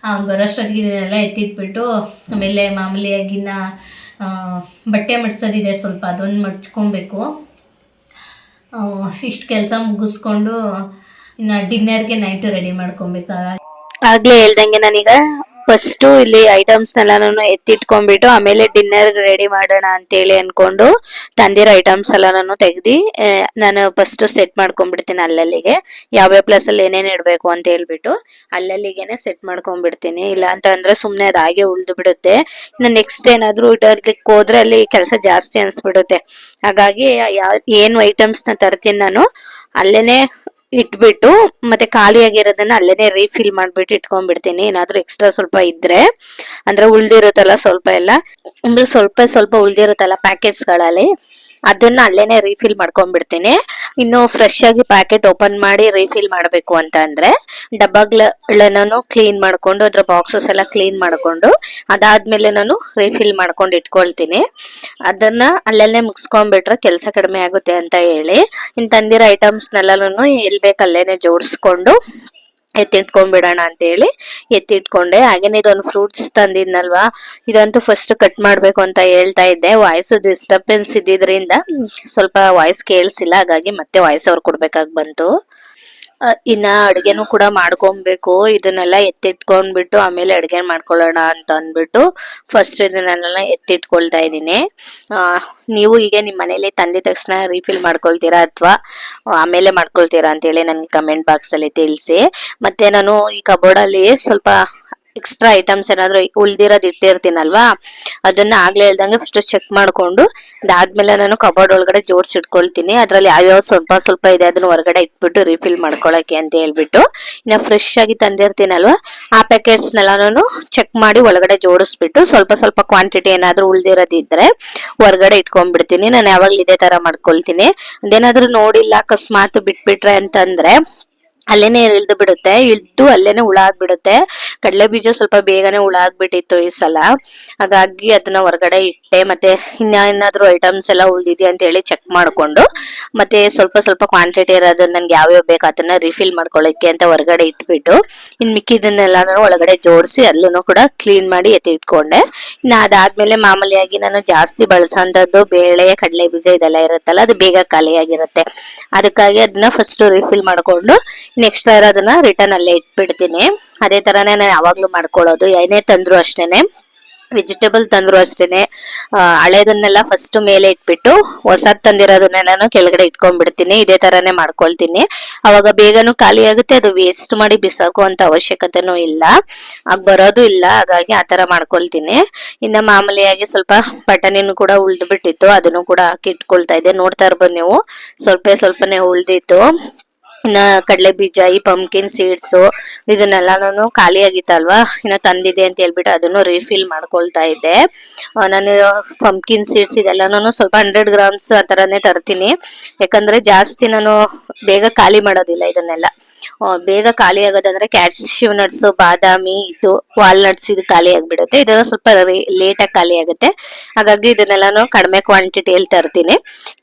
ಅವ್ನು ಬರೋಷ್ಟೊತ್ತಿಗೆ ಇದನ್ನೆಲ್ಲ ಎತ್ತಿಟ್ಬಿಟ್ಟು ಆಮೇಲೆ ಮಾಮೂಲಿಯಾಗಿನ ಬಟ್ಟೆ ಮಡ್ಸೋದಿದೆ ಸ್ವಲ್ಪ. ಅದೊಂದು ಮಡ್ಚ್ಕೊಬೇಕು ಇಷ್ಟು ಕೆಲಸ ಮುಗಿಸ್ಕೊಂಡು ಇನ್ನು ಡಿನ್ನರ್ಗೆ ನೈಟು ರೆಡಿ ಮಾಡ್ಕೊಬೇಕಾಗ ಆಗ್ಲೇ ಹೇಳ್ದಂಗೆ ನಾನೀಗ ಫಸ್ಟ್ ಇಲ್ಲಿ ಐಟಮ್ಸ್ ಎಲ್ಲಾನು ಎತ್ತಿಟ್ಕೊಂಡ್ಬಿಟ್ಟು ಆಮೇಲೆ ಡಿನ್ನರ್ ರೆಡಿ ಮಾಡೋಣ ಅಂತೇಳಿ ಅನ್ಕೊಂಡು ತಂದಿರೋ ಐಟಮ್ಸ್ ಎಲ್ಲಾನು ತೆಗ್ದು ನಾನು ಫಸ್ಟ್ ಸೆಟ್ ಮಾಡ್ಕೊಂಡ್ಬಿಡ್ತೀನಿ ಅಲ್ಲಲ್ಲಿಗೆ. ಯಾವ್ಯಾವ ಪ್ಲೇಸ್ ಅಲ್ಲಿ ಏನೇನ್ ಇಡ್ಬೇಕು ಅಂತ ಹೇಳ್ಬಿಟ್ಟು ಅಲ್ಲಲ್ಲಿಗೆನೆ ಸೆಟ್ ಮಾಡ್ಕೊಂಡ್ಬಿಡ್ತೀನಿ. ಇಲ್ಲ ಅಂತ ಅಂದ್ರೆ ಸುಮ್ನೆ ಅದಾಗೆ ಉಳ್ದು ಬಿಡುತ್ತೆ. ಇನ್ನು ನೆಕ್ಸ್ಟ್ ಏನಾದ್ರು ಇಡೋದಕ್ಕೆ ಹೋದ್ರೆ ಅಲ್ಲಿ ಕೆಲಸ ಜಾಸ್ತಿ ಅನ್ಸ್ಬಿಡುತ್ತೆ. ಹಾಗಾಗಿ ಯಾವ ಏನು ಐಟಮ್ಸ್ ತರ್ತೀನಿ ನಾನು, ಅಲ್ಲೇನೆ ಇಟ್ಬಿಟ್ಟು ಮತ್ತೆ ಖಾಲಿಯಾಗಿರೋದನ್ನ ಅಲ್ಲೇನೆ ರೀಫಿಲ್ ಮಾಡ್ಬಿಟ್ಟು ಇಟ್ಕೊಂಡ್ಬಿಡ್ತೀನಿ. ಏನಾದ್ರೂ ಎಕ್ಸ್ಟ್ರಾ ಸ್ವಲ್ಪ ಇದ್ರೆ. ಅಂದ್ರೆ ಉಳ್ದಿರುತ್ತಲ್ಲ ಸ್ವಲ್ಪ ಎಲ್ಲ. ಅಂದ್ರೆ ಸ್ವಲ್ಪ ಸ್ವಲ್ಪ ಉಳ್ದಿರುತ್ತಲ್ಲ ಪ್ಯಾಕೆಟ್ಸ್ಗಳಲ್ಲಿ. ಅದನ್ನ ಅಲ್ಲೇನೆ ರೀಫಿಲ್ ಮಾಡ್ಕೊಂಡ್ಬಿಡ್ತೀನಿ. ಇನ್ನು ಫ್ರೆಶ್ ಆಗಿ ಪ್ಯಾಕೆಟ್ ಓಪನ್ ಮಾಡಿ ರೀಫಿಲ್ ಮಾಡಬೇಕು ಅಂತ ಅಂದ್ರೆ ಡಬ್ಬಗಳನ್ನೂ ಕ್ಲೀನ್ ಮಾಡ್ಕೊಂಡು, ಅದ್ರ ಬಾಕ್ಸಸ್ ಎಲ್ಲ ಕ್ಲೀನ್ ಮಾಡ್ಕೊಂಡು, ಅದಾದ್ಮೇಲೆ ನಾನು ರೀಫಿಲ್ ಮಾಡ್ಕೊಂಡು ಇಟ್ಕೊಳ್ತೀನಿ. ಅದನ್ನ ಅಲ್ಲೇನೆ ಮುಗಿಸ್ಕೊಂಡ್ಬಿಟ್ರೆ ಕೆಲಸ ಕಡಿಮೆ ಆಗುತ್ತೆ ಅಂತ ಹೇಳಿ. ಇನ್ ತಂದಿರೋ ಐಟಮ್ಸ್ನೆಲ್ಲನೂ ಎಲ್ಲಿ ಬೇಕಲ್ಲೇನೆ ಜೋಡಿಸ್ಕೊಂಡು ಎತ್ತಿಟ್ಕೊಂಡ್ಬಿಡೋಣ ಅಂತ ಹೇಳಿ ಎತ್ತಿಟ್ಕೊಂಡೆ. ಹಾಗೇನೆ ಇದೊಂದು ಫ್ರೂಟ್ಸ್ ತಂದಿದ್ನಲ್ವಾ? ಇದಂತೂ ಫಸ್ಟ್ ಕಟ್ ಮಾಡ್ಬೇಕು ಅಂತ ಹೇಳ್ತಾ ಇದ್ದೆ. ವಾಯ್ಸ್ ಡಿಸ್ಟರ್ಬೆನ್ಸ್ ಇದ್ದಿದ್ರಿಂದ ಸ್ವಲ್ಪ ವಾಯ್ಸ್ ಕೇಳಿಸಿಲ್ಲ. ಹಾಗಾಗಿ ಮತ್ತೆ ವಾಯ್ಸ್ ಅವ್ರು ಕೊಡ್ಬೇಕಾಗಿ ಬಂತು. ಇನ್ನ ಅಡ್ಗೆನೂ ಕೂಡ ಮಾಡ್ಕೊಬೇಕು. ಇದನ್ನೆಲ್ಲ ಎತ್ತಿಟ್ಕೊಂಡ್ಬಿಟ್ಟು ಆಮೇಲೆ ಅಡ್ಗೆ ಮಾಡ್ಕೊಳ್ಳೋಣ ಅಂತ ಅಂದ್ಬಿಟ್ಟು ಫಸ್ಟ್ ಇದನ್ನೆಲ್ಲ ಎತ್ತಿಟ್ಕೊಳ್ತಾ ಇದ್ದೀನಿ. ನೀವು ಈಗ ನಿಮ್ಮ ಮನೇಲಿ ತಂದಿದ ತಕ್ಷಣ ರೀಫಿಲ್ ಮಾಡ್ಕೊಳ್ತೀರಾ ಅಥವಾ ಆಮೇಲೆ ಮಾಡ್ಕೊಳ್ತೀರಾ ಅಂತೇಳಿ ನನಗೆ ಕಮೆಂಟ್ ಬಾಕ್ಸಲ್ಲಿ ತಿಳಿಸಿ. ಮತ್ತೆ ನಾನು ಈ ಕಬೋರ್ಡಲ್ಲಿ ಸ್ವಲ್ಪ ಎಕ್ಸ್ಟ್ರಾ ಐಟಮ್ಸ್ ಏನಾದ್ರು ಉಳ್ದಿರೋದ್ ಇಟ್ಟಿರ್ತೀನಲ್ವಾ? ಅದನ್ನ ಆಗ್ಲೇ ಇಲ್ದಂಗೆ ಫಸ್ಟ್ ಚೆಕ್ ಮಾಡ್ಕೊಂಡು, ಅದಾದ್ಮೇಲೆ ನಾನು ಕಬೋರ್ಡ್ ಒಳಗಡೆ ಜೋಡ್ಸಿ ಇಟ್ಕೊಳ್ತೀನಿ. ಅದ್ರಲ್ಲಿ ಯಾವ್ಯಾವ ಸ್ವಲ್ಪ ಸ್ವಲ್ಪ ಇದೆ ಅದನ್ನ ಹೊರಗಡೆ ಇಟ್ಬಿಟ್ಟು ರಿಫಿಲ್ ಮಾಡ್ಕೊಳಕ್ಕೆ ಅಂತ ಹೇಳ್ಬಿಟ್ಟು, ಇನ್ನ ಫ್ರೆಶ್ ಆಗಿ ತಂದಿರ್ತೀನಲ್ವಾ, ಆ ಪ್ಯಾಕೆಟ್ಸ್ನೆಲ್ಲ ನಾನು ಚೆಕ್ ಮಾಡಿ ಒಳಗಡೆ ಜೋಡಿಸ್ಬಿಟ್ಟು, ಸ್ವಲ್ಪ ಸ್ವಲ್ಪ ಕ್ವಾಂಟಿಟಿ ಏನಾದ್ರು ಉಳ್ದಿರೋದಿದ್ರೆ ಹೊರಗಡೆ ಇಟ್ಕೊಂಡ್ಬಿಡ್ತೀನಿ. ನಾನು ಯಾವಾಗ್ಲೂ ಇದೇ ತರ ಮಾಡ್ಕೊಳ್ತೀನಿ. ಅದೇನಾದ್ರೂ ನೋಡಿಲ್ಲ, ಅಕಸ್ಮಾತ್ ಬಿಟ್ಬಿಟ್ರೆ ಅಂತಂದ್ರೆ ಅಲ್ಲೇನೆ ಇಳ್ದು ಬಿಡುತ್ತೆ, ಇಳ್ದು ಅಲ್ಲೇನೆ ಹುಳ ಆಗ್ಬಿಡುತ್ತೆ ಕಡಲೆ ಬೀಜ ಸ್ವಲ್ಪ ಬೇಗನೆ ಹುಳ ಆಗ್ಬಿಟ್ಟಿತ್ತು ಈ ಸಲ. ಹಾಗಾಗಿ ಅದನ್ನ ಹೊರಗಡೆ ಇಟ್ಟೆ, ಮತ್ತೆ ಇನ್ನ ಏನಾದ್ರು ಐಟಮ್ಸ್ ಎಲ್ಲ ಉಳ್ದಿದ್ಯಾ ಅಂತ ಹೇಳಿ ಚೆಕ್ ಮಾಡ್ಕೊಂಡು, ಮತ್ತೆ ಸ್ವಲ್ಪ ಸ್ವಲ್ಪ ಕ್ವಾಂಟಿಟಿ ಇರೋದು ನನ್ಗೆ ಯಾವ್ಯಾವ ಬೇಕು ಅದನ್ನ ರಿಫಿಲ್ ಮಾಡ್ಕೊಳ್ಳಿಕ್ಕೆ ಅಂತ ಹೊರಗಡೆ ಇಟ್ಬಿಟ್ಟು, ಇನ್ ಮಿಕ್ಕಿದನ್ನೆಲ್ಲ ನಾನು ಒಳಗಡೆ ಜೋಡಿಸಿ ಅಲ್ಲೂ ಕೂಡ ಕ್ಲೀನ್ ಮಾಡಿ ಎತ್ತಿ ಇಟ್ಕೊಂಡೆ. ಇನ್ನ ಅದಾದ್ಮೇಲೆ ಮಾಮೂಲಿಯಾಗಿ ನಾನು ಜಾಸ್ತಿ ಬಳಸೋಂಥದ್ದು ಬೇಳೆ, ಕಡಲೆ ಬೀಜ ಇದೆಲ್ಲ ಇರುತ್ತಲ್ಲ, ಅದು ಬೇಗ ಖಾಲಿಯಾಗಿರುತ್ತೆ. ಅದಕ್ಕಾಗಿ ಅದನ್ನ ಫಸ್ಟ್ ರಿಫಿಲ್ ಮಾಡ್ಕೊಂಡು ನೆಕ್ಸ್ಟ್ ಇರೋದನ್ನ ರಿಟರ್ನ್ ಅಲ್ಲೇ ಇಟ್ಬಿಡ್ತೀನಿ. ಅದೇ ತರನೇ ನಾನು ಯಾವಾಗ್ಲೂ ಮಾಡ್ಕೊಳ್ಳೋದು. ಏನೇ ತಂದ್ರು ಅಷ್ಟೇನೆ. ವೆಜಿಟೇಬಲ್ ತಂದ್ರು ಅಷ್ಟೇನೆ. ಹಳೆದನ್ನೆಲ್ಲ ಫಸ್ಟ್ ಮೇಲೆ ಇಟ್ಬಿಟ್ಟು ಹೊಸದ್ ತಂದಿರೋದನ್ನೆಲ್ಲಾನು ಕೆಳಗಡೆ ಇಟ್ಕೊಂಡ್ಬಿಡ್ತೀನಿ. ಇದೇ ತರಾನೇ ಮಾಡ್ಕೊಳ್ತೀನಿ. ಅವಾಗ ಬೇಗನೂ ಖಾಲಿ ಆಗುತ್ತೆ. ಅದು ವೇಸ್ಟ್ ಮಾಡಿ ಬಿಸಾಕುವಂತ ಅವಶ್ಯಕತೆನೂ ಇಲ್ಲ. ಆಗ ಬರೋದು ಇಲ್ಲ. ಹಾಗಾಗಿ ಆ ತರ ಮಾಡ್ಕೊಳ್ತೀನಿ. ಇನ್ನ ಮಾಮೂಲಿಯಾಗಿ ಸ್ವಲ್ಪ ಬಟಾಣಿನೂ ಕೂಡ ಉಳ್ದು ಬಿಟ್ಟಿತ್ತು ಅದನ್ನು ಕೂಡ ಹಾಕಿ ಇಟ್ಕೊಳ್ತಾ ಇದೆ ನೋಡ್ತಾ ಇರ್ಬೋದು ನೀವು. ಸ್ವಲ್ಪ ಸ್ವಲ್ಪನೇ ಉಳ್ದಿತ್ತು. ಇನ್ನ ಕಡಲೆ ಬೀಜ ಈ ಪಂಪ್ಕಿನ್ ಸೀಡ್ಸು ಇದನ್ನೆಲ್ಲ ನಾನು ಖಾಲಿ ಆಗಿತ್ತಲ್ವಾ, ಇನ್ನ ತಂದಿದೆ ಅಂತ ಹೇಳ್ಬಿಟ್ಟು ಅದನ್ನು ರೀಫಿಲ್ ಮಾಡ್ಕೊಳ್ತಾ ಇದ್ದೆ. ನಾನು ಪಂಪ್ಕಿನ್ ಸೀಡ್ಸ್ ಇದೆಲ್ಲ ನಾನು ಸ್ವಲ್ಪ ಹಂಡ್ರೆಡ್ ಗ್ರಾಮ್ಸ್ ಆ ಥರನೇ ತರ್ತೀನಿ. ಯಾಕಂದ್ರೆ ಜಾಸ್ತಿ ನಾನು ಬೇಗ ಖಾಲಿ ಮಾಡೋದಿಲ್ಲ ಇದನ್ನೆಲ್ಲ. ಬೇಗ ಖಾಲಿ ಆಗೋದಂದ್ರೆ ಕ್ಯಾಶ್ಯೂ ನಟ್ಸ್ ಬಾದಾಮಿ, ಇದು ವಾಲ್ನಟ್ಸ್ ಇದು ಖಾಲಿ ಆಗಿಬಿಡುತ್ತೆ. ಇದೆಲ್ಲ ಸ್ವಲ್ಪ ಲೇಟಾಗಿ ಖಾಲಿ ಆಗುತ್ತೆ. ಹಾಗಾಗಿ ಇದನ್ನೆಲ್ಲನೂ ಕಡಿಮೆ ಕ್ವಾಂಟಿಟಿಯಲ್ಲಿ ತರ್ತೀನಿ.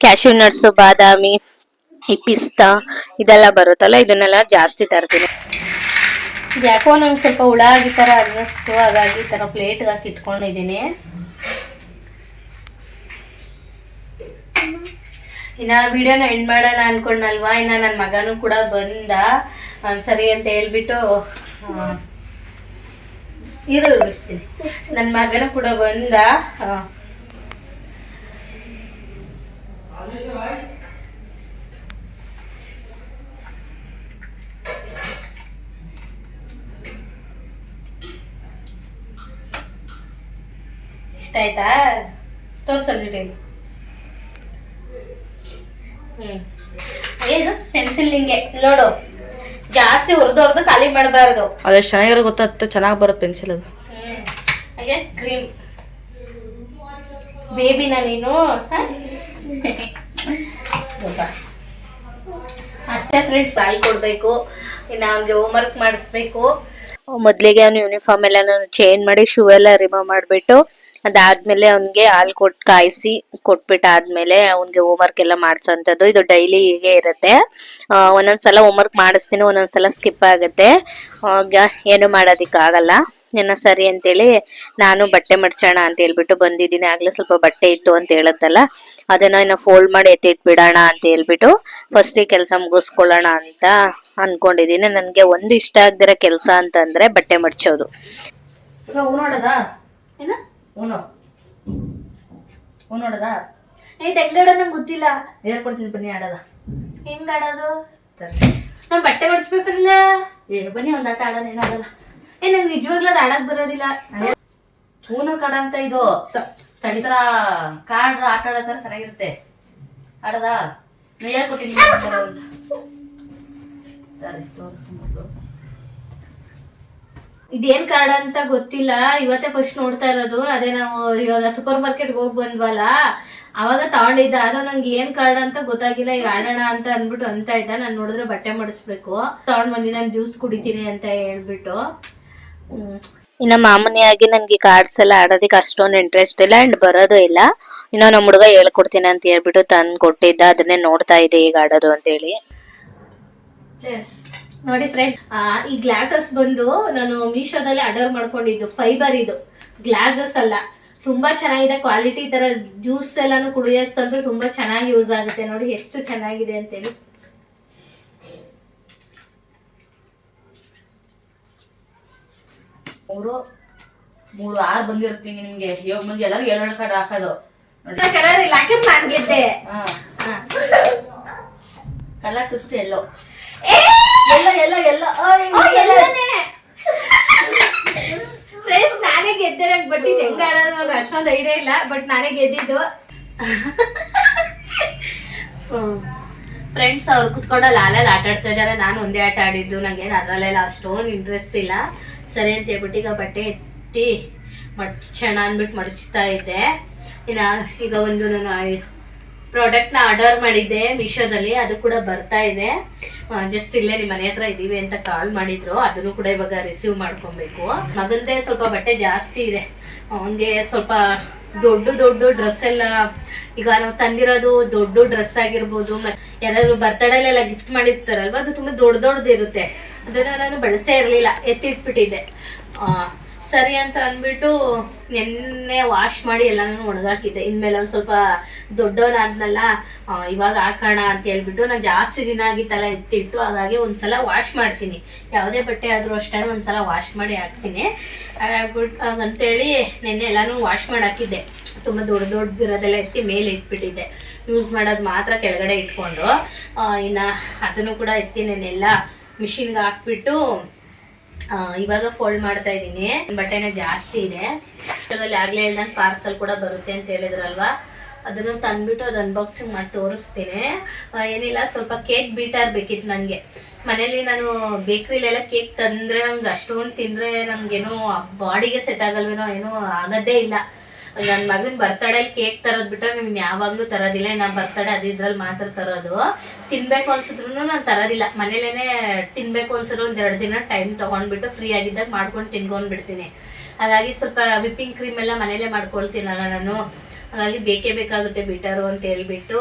ಕ್ಯಾಶ್ಯೂ ನಟ್ಸ್ ಬಾದಾಮಿ ಈ ಪಿಸ್ತಾ ಇದೆಲ್ಲ ಬರುತ್ತಲ್ಲ, ಇದನ್ನೆಲ್ಲ ಜಾಸ್ತಿ ತರ್ತೀನಿ. ಯಾಕೋ ನಂಗೆ ಸ್ವಲ್ಪ ಹುಳ ಆಗಿ ಥರ ಅನ್ನಿಸ್ತು ಹಾಗಾಗಿ ಈ ಥರ ಪ್ಲೇಟ್ಗೆ ಹಾಕಿ ಇಟ್ಕೊಂಡಿದ್ದೀನಿ. ಇನ್ನ ವಿಡಿಯೋನ ಎಂಡ್ ಮಾಡೋಣ ಅನ್ಕೊಂಡಲ್ವಾ? ಇನ್ನು ನನ್ನ ಮಗನೂ ಕೂಡ ಬಂದ. ಸರಿ ಅಂತ ಹೇಳ್ಬಿಟ್ಟು ಇರೋ ಇರಿಸ್ತೀನಿ ನನ್ನ ಮಗನೂ ಕೂಡ ಬಂದ. ಇಷ್ಟ ಆಯ್ತಾ ತೋರ್ಸಲ್ ಬಿಡಿ ಹ್ಮ್. ಏನು? ಪೆನ್ಸಿಲ್ ಹಿಂಗೆ ನೋಡು. ಜಾಸ್ತಿ ಹುರಿದು ಹುರಿದು ಖಾಲಿ ಮಾಡಬಾರದು. ಅದೆಷ್ಟು ಚೆನ್ನಾಗಿರೋ ಗೊತ್ತಾಗ್ತದೆ ಚೆನ್ನಾಗಿ ಬರುತ್ತೆ ಪೆನ್ಸಿಲ್ ಅದು. ಹ್ಮ್. ಹಾಗೆ ಕ್ರೀಮ್. ಬೇಬಿನ ನೀನು? ಅಷ್ಟೇ ಫ್ರೆಂಡ್ಸ್ ಸಾಯಿ ಕೊಡಬೇಕು. ಇನ್ನು ಅವ್ನಿಗೆ ಹೋಮ್ವರ್ಕ್ ಮಾಡಿಸ್ಬೇಕು. ಮೊದ್ಲಿಗೆ ಅವ್ನು ಯೂನಿಫಾರ್ಮ್ ಎಲ್ಲ ನಾನು ಚೇಂಜ್ ಮಾಡಿ ಶೂ ಎಲ್ಲ ರಿಮೂವ್ ಮಾಡ್ಬಿಟ್ಟು ಅದಾದ್ಮೇಲೆ ಅವ್ನಿಗೆ ಹಾಲು ಕೊಟ್ಟು ಕಾಯಿಸಿ ಕೊಟ್ಬಿಟ್ಟಾದ್ಮೇಲೆ ಅವ್ನಿಗೆ ಹೋಮ್ ವರ್ಕ್ ಎಲ್ಲ ಮಾಡ್ಸೋಂಥದ್ದು. ಇದು ಡೈಲಿ ಹೀಗೆ ಇರುತ್ತೆ. ಒಂದೊಂದ್ಸಲ ಒಂದೊಂದ್ಸಲ ಹೋಮ್ವರ್ಕ್ ಮಾಡಿಸ್ತೀನಿ, ಒಂದೊಂದ್ಸಲ ಸ್ಕಿಪ್ ಆಗುತ್ತೆ. ಆಗ ಏನು ಮಾಡೋದಿಕ್ಕಾಗಲ್ಲ. ಏನ ಸರಿ ಅಂತೇಳಿ ನಾನು ಬಟ್ಟೆ ಮಡ್ಚೋಣ ಅಂತ ಹೇಳ್ಬಿಟ್ಟು ಬಂದಿದ್ದೀನಿ. ಆಗ್ಲೇ ಸ್ವಲ್ಪ ಬಟ್ಟೆ ಇತ್ತು ಅಂತ ಹೇಳುತ್ತಲ್ಲ, ಅದನ್ನ ಇನ್ನು ಫೋಲ್ಡ್ ಮಾಡಿ ಎತ್ತಿಟ್ಬಿಡೋಣ ಅಂತ ಹೇಳ್ಬಿಟ್ಟು ಫಸ್ಟ್ ಈ ಕೆಲಸ ಮುಗಿಸ್ಕೊಳ್ಳೋಣ ಅಂತ ಅಂದ್ಕೊಂಡಿದ್ದೀನಿ ನನಗೆ ಒಂದು ಇಷ್ಟ ಆಗದಿರೋ ಕೆಲಸ ಅಂತಂದ್ರೆ ಬಟ್ಟೆ ಮಡ್ಚೋದು ಹೂ ನೋಡದ? ಏ ತೆಂಗಡ ನಂಗೆ ಗೊತ್ತಿಲ್ಲ. ಹೇಳ್ಕೊಡ್ತೀನಿ ಬನ್ನಿ ಆಡೋದ. ಹೆಂಗ್ ಆಡೋದು. ನಾವ್ ಬಟ್ಟೆ ಮಡಿಸ್ಬೇಕಲ್ಲ ಏ ಬನ್ನಿ ಒಂದು ಆಟ ಆಡೋಣ ಏನಾಗಲ್ಲ ಏ ನಂಗೆ ನಿಜವಾಗ್ಲೂ ಅದು ಆಡಕ್ ಬರೋದಿಲ್ಲ. ಹೂನು ಕಡ ಅಂತ ಇದು. ಥರ ಕಾರ್ಡ್ ಆಟ ಆಡೋ ಥರ ಚೆನ್ನಾಗಿರುತ್ತೆ. ಆಡದ? ನೀ ಹೇಳ್ಕೊಟ್ಟಿನಿ ಸರಿ ತೋರಿಸ್ಬೋದು ಇದೇನ್ ಕಾರ್ಡ್ ಅಂತ ಗೊತ್ತಿಲ್ಲ. ಇವತ್ತೇ ಫಸ್ಟ್ ನೋಡ್ತಾ ಇರೋದು. ಅದೇ ನಾವು ಇವಾಗ ಸೂಪರ್ ಮಾರ್ಕೆಟ್ ಹೋಗಿ ಬಂದ್ವಲ್ಲ ಅವಾಗ ತಗೊಂಡಿದ್ದ. ಅದು ನಂಗೆ ಏನ್ ಕಾರ್ಡ್ ಅಂತ ಗೊತ್ತಾಗಿಲ್ಲ. ಈಗ ಆಡೋಣ ಅಂತ ಅಂದ್ಬಿಟ್ಟು ಅಂತ ಇದ್ದ. ನಾನು ನೋಡಿದ್ರೆ ಬಟ್ಟೆ ಮಾಡಿಸ್ಬೇಕು. ತಗೊಂಡ್ ಬಂದಿ ನಾನು ಜ್ಯೂಸ್ ಕುಡಿತೀನಿ ಅಂತ ಹೇಳ್ಬಿಟ್ಟು. ಹ್ಮ್. ಇನ್ನ ಮಾಮೂಲಿಯಾಗಿ ನನ್ಗೆ ಕಾರ್ಡ್ಸ್ ಎಲ್ಲ ಆಡೋದಕ್ಕೆ ಅಷ್ಟೊಂದು ಇಂಟ್ರೆಸ್ಟ್ ಇಲ್ಲ ಅಂಡ್ ಬರೋದು ಇಲ್ಲ. ಇನ್ನ ನಮ್ಮ ಹುಡುಗ ಹೇಳ್ಕೊಡ್ತೀನಿ ಅಂತ ಹೇಳ್ಬಿಟ್ಟು ತಂದು ಕೊಟ್ಟಿದ್ದ ಅದನ್ನೇ ನೋಡ್ತಾ ಇದೆ ಈಗ ಆಡೋದು ಅಂತ ಹೇಳಿ ನೋಡಿ ಫ್ರೆಂಡ್ ಈ ಗ್ಲಾಸಸ್ ಬಂದು ನಾನು ಮೀಶೋದಲ್ಲಿ ಆರ್ಡರ್ ಮಾಡ್ಕೊಂಡಿದ್ದು ಫೈಬರ್ ಇದು. ಗ್ಲಾಸಸ್ ಅಲ್ಲ. ತುಂಬಾ ಚೆನ್ನಾಗಿದೆ ಕ್ವಾಲಿಟಿ ತರ ಜ್ಯೂಸ್ ಎಲ್ಲಾನು ಕುಡಿಯಕ್ಕಂತೂ ತುಂಬಾ ಚೆನ್ನಾಗಿ ಯೂಸ್ ಆಗುತ್ತೆ. ನೋಡಿ ಎಷ್ಟು ಚೆನ್ನಾಗಿದೆ ಅಂತೇಳಿ. ಮೂರು ಮೂರು ಆರು ಬಂದಿರ್ತೀನಿ ನಿಮ್ಗೆ. ಯೋಗ ಮಂದಿ ಎಲ್ಲರೂ ಏಳು ಕಾರ್ಡ್ ಹಾಕೋದು. ಕಲರ್ ಇಲ್ಲ ನಾನು ಕಲರ್ ಚುಸ್ತು ಎಲ್ಲೋ. ಎಲ್ಲ ಎಲ್ಲ ಎಲ್ಲ. ಫ್ರೆಂಡ್ಸ್ ನಾನೇ ಗೆದ್ದೆ ನಂಗೆ ಬಟ್ ಇದು ಹೆಂಗೆ ಆಡೋದು ನಂಗೆ ಅಷ್ಟೊಂದು ಐಡಿಯಾ ಇಲ್ಲ ಬಟ್ ನಾನೇ ಗೆದ್ದಿದ್ದು. ಫ್ರೆಂಡ್ಸ್ ಅವ್ರು ಕುತ್ಕೊಂಡಲ್ಲಿ ಅಲ್ಲೆಲ್ಲ ಆಟ ಆಡ್ತಾ ಇದ್ದಾರೆ. ನಾನು ಒಂದೇ ಆಟ ಆಡಿದ್ದು. ನಂಗೇನು ಅದರಲ್ಲೆಲ್ಲ ಅಷ್ಟೊಂದು ಇಂಟ್ರೆಸ್ಟ್ ಇಲ್ಲ. ಸರಿ ಅಂತ ಹೇಳ್ಬಿಟ್ಟು ಈಗ ಬಟ್ಟೆ ಎತ್ತಿ ಮಡ್ಚೋಣ ಅಂದ್ಬಿಟ್ಟು ಮಡಚ್ತಾ ಇದ್ದೆ. ಇನ್ನು ಈಗ ಒಂದು ನಾನು ಪ್ರಾಡಕ್ಟ್ನ ಆರ್ಡರ್ ಮಾಡಿದ್ದೆ ಮೀಶೋದಲ್ಲಿ ಅದು ಕೂಡ ಬರ್ತಾ ಇದೆ. ಜಸ್ಟ್ ಇಲ್ಲೇ ನಿಮ್ಮ ಮನೆ ಹತ್ರ ಇದೀವಿ ಅಂತ ಕಾಲ್ ಮಾಡಿದ್ರು. ಅದನ್ನು ಕೂಡ ಇವಾಗ ರಿಸೀವ್ ಮಾಡ್ಕೊಬೇಕು. ಮಗಂದೇ ಸ್ವಲ್ಪ ಬಟ್ಟೆ ಜಾಸ್ತಿ ಇದೆ. ಅವನಿಗೆ ಸ್ವಲ್ಪ ದೊಡ್ಡ ದೊಡ್ಡ ಡ್ರೆಸ್ ಎಲ್ಲ, ಈಗ ನಾವು ತಂದಿರೋದು ದೊಡ್ಡ ಡ್ರೆಸ್ ಆಗಿರ್ಬೋದು ಮತ್ತೆ ಯಾರಾದ್ರು ಬರ್ತಡೇಲೆಲ್ಲ ಗಿಫ್ಟ್ ಮಾಡಿರ್ತಾರಲ್ವ, ಅದು ತುಂಬಾ ದೊಡ್ಡ ದೊಡ್ಡದಿರುತ್ತೆ. ಅದನ್ನು ನಾನು ಬಳಸೇ ಇರಲಿಲ್ಲ, ಎತ್ತಿಟ್ಬಿಟ್ಟಿದ್ದೆ. ಸರಿ ಅಂತ ಅಂದ್ಬಿಟ್ಟು ನಿನ್ನೆ ವಾಶ್ ಮಾಡಿ ಎಲ್ಲಾನು ಒಣಗಾಕಿದ್ದೆ. ಇನ್ಮೇಲೆ ಒಂದು ಸ್ವಲ್ಪ ದೊಡ್ಡವನಾದ್ನಲ್ಲ ಇವಾಗ ಹಾಕೋಣ ಅಂತ ಹೇಳ್ಬಿಟ್ಟು ನಾನು ಜಾಸ್ತಿ ದಿನ ಆಗಿತ್ತಲ್ಲ ಎತ್ತಿಟ್ಟು, ಹಾಗಾಗಿ ಒಂದ್ಸಲ ವಾಶ್ ಮಾಡ್ತೀನಿ. ಯಾವುದೇ ಬಟ್ಟೆ ಆದರೂ ಅಷ್ಟೇ ಒಂದ್ಸಲ ವಾಶ್ ಮಾಡಿ ಹಾಕ್ತೀನಿ. ಹಾಗಾಗ್ಬಿಟ್ಟು ಹಂಗಂತೇಳಿ ನಿನ್ನೆ ಎಲ್ಲಾನು ವಾಶ್ ಮಾಡಿ ಹಾಕಿದ್ದೆ. ತುಂಬ ದೊಡ್ಡ ದೊಡ್ಡದಿರೋದೆಲ್ಲ ಎತ್ತಿ ಮೇಲೆ ಇಟ್ಬಿಟ್ಟಿದ್ದೆ. ಯೂಸ್ ಮಾಡೋದು ಮಾತ್ರ ಕೆಳಗಡೆ ಇಟ್ಕೊಂಡು ಇನ್ನು ಅದನ್ನು ಕೂಡ ಎತ್ತಿ ನೆನ್ನೆಲ್ಲ ಮಿಷಿನ್ಗೆ ಹಾಕ್ಬಿಟ್ಟು ಇವಾಗ ಫೋಲ್ಡ್ ಮಾಡ್ತಾ ಇದ್ದೀನಿ. ಬಟ್ಟೆನ ಜಾಸ್ತಿ ಇದೆ. ಆಗ್ಲೇ ಹೇಳ್ದಂಗೆ ಪಾರ್ಸಲ್ ಕೂಡ ಬರುತ್ತೆ ಅಂತ ಹೇಳಿದ್ರಲ್ವಾ? ಅದನ್ನು ತಂದ್ಬಿಟ್ಟು ಅದು ಅನ್ಬಾಕ್ಸಿಂಗ್ ಮಾಡಿ ತೋರಿಸ್ತೀನಿ. ಏನಿಲ್ಲ, ಸ್ವಲ್ಪ ಕೇಕ್ ಬೀಟರ್ ಬೇಕಿತ್ತು ನನಗೆ. ಮನೇಲಿ ನಾನು ಬೇಕ್ರಿಲೆಲ್ಲ ಕೇಕ್ ತಂದ್ರೆ ನಂಗೆ ಅಷ್ಟೊಂದು ತಿಂದರೆ ನಮ್ಗೇನೋ ಬಾಡಿಗೆ ಸೆಟ್ ಆಗಲ್ವೇನೋ ಏನೋ ಆಗೋದೇ ಇಲ್ಲ. ನನ್ನ ಮಗನ ಬರ್ತಡೇ ಕೇಕ್ ತರೋದು ಬಿಟ್ರೆ ನಿಮ್ಗೆ ಯಾವಾಗಲೂ ತರೋದಿಲ್ಲ ನಾ ಬರ್ತಡೇ ಅದಿದ್ರಲ್ಲಿ ಮಾತ್ರ ತರೋದು. ತಿನ್ಬೇಕು ಅನ್ಸಿದ್ರು ನಾನು ತರೋದಿಲ್ಲ. ಮನೇಲೇನೆ ತಿನ್ಬೇಕು ಅನ್ಸಿದ್ರು ಒಂದ್ ಎರಡು ದಿನ ಟೈಮ್ ತಗೊಂಡ್ಬಿಟ್ಟು ಫ್ರೀ ಆಗಿದ್ದಾಗ ಮಾಡ್ಕೊಂಡು ತಿನ್ಕೊಂಡ್ ಬಿಡ್ತೀನಿ. ಹಾಗಾಗಿ ಸ್ವಲ್ಪ ವಿಪ್ಪಿಂಗ್ ಕ್ರೀಮ್ ಎಲ್ಲ ಮನೇಲೆ ಮಾಡ್ಕೊಳ್ತೀನಲ್ಲ ನಾನು. ಹಾಗಾಗಿ ಬೇಕೇ ಬೇಕಾಗುತ್ತೆ ಬಿಟರು ಅಂತ ಹೇಳ್ಬಿಟ್ಟು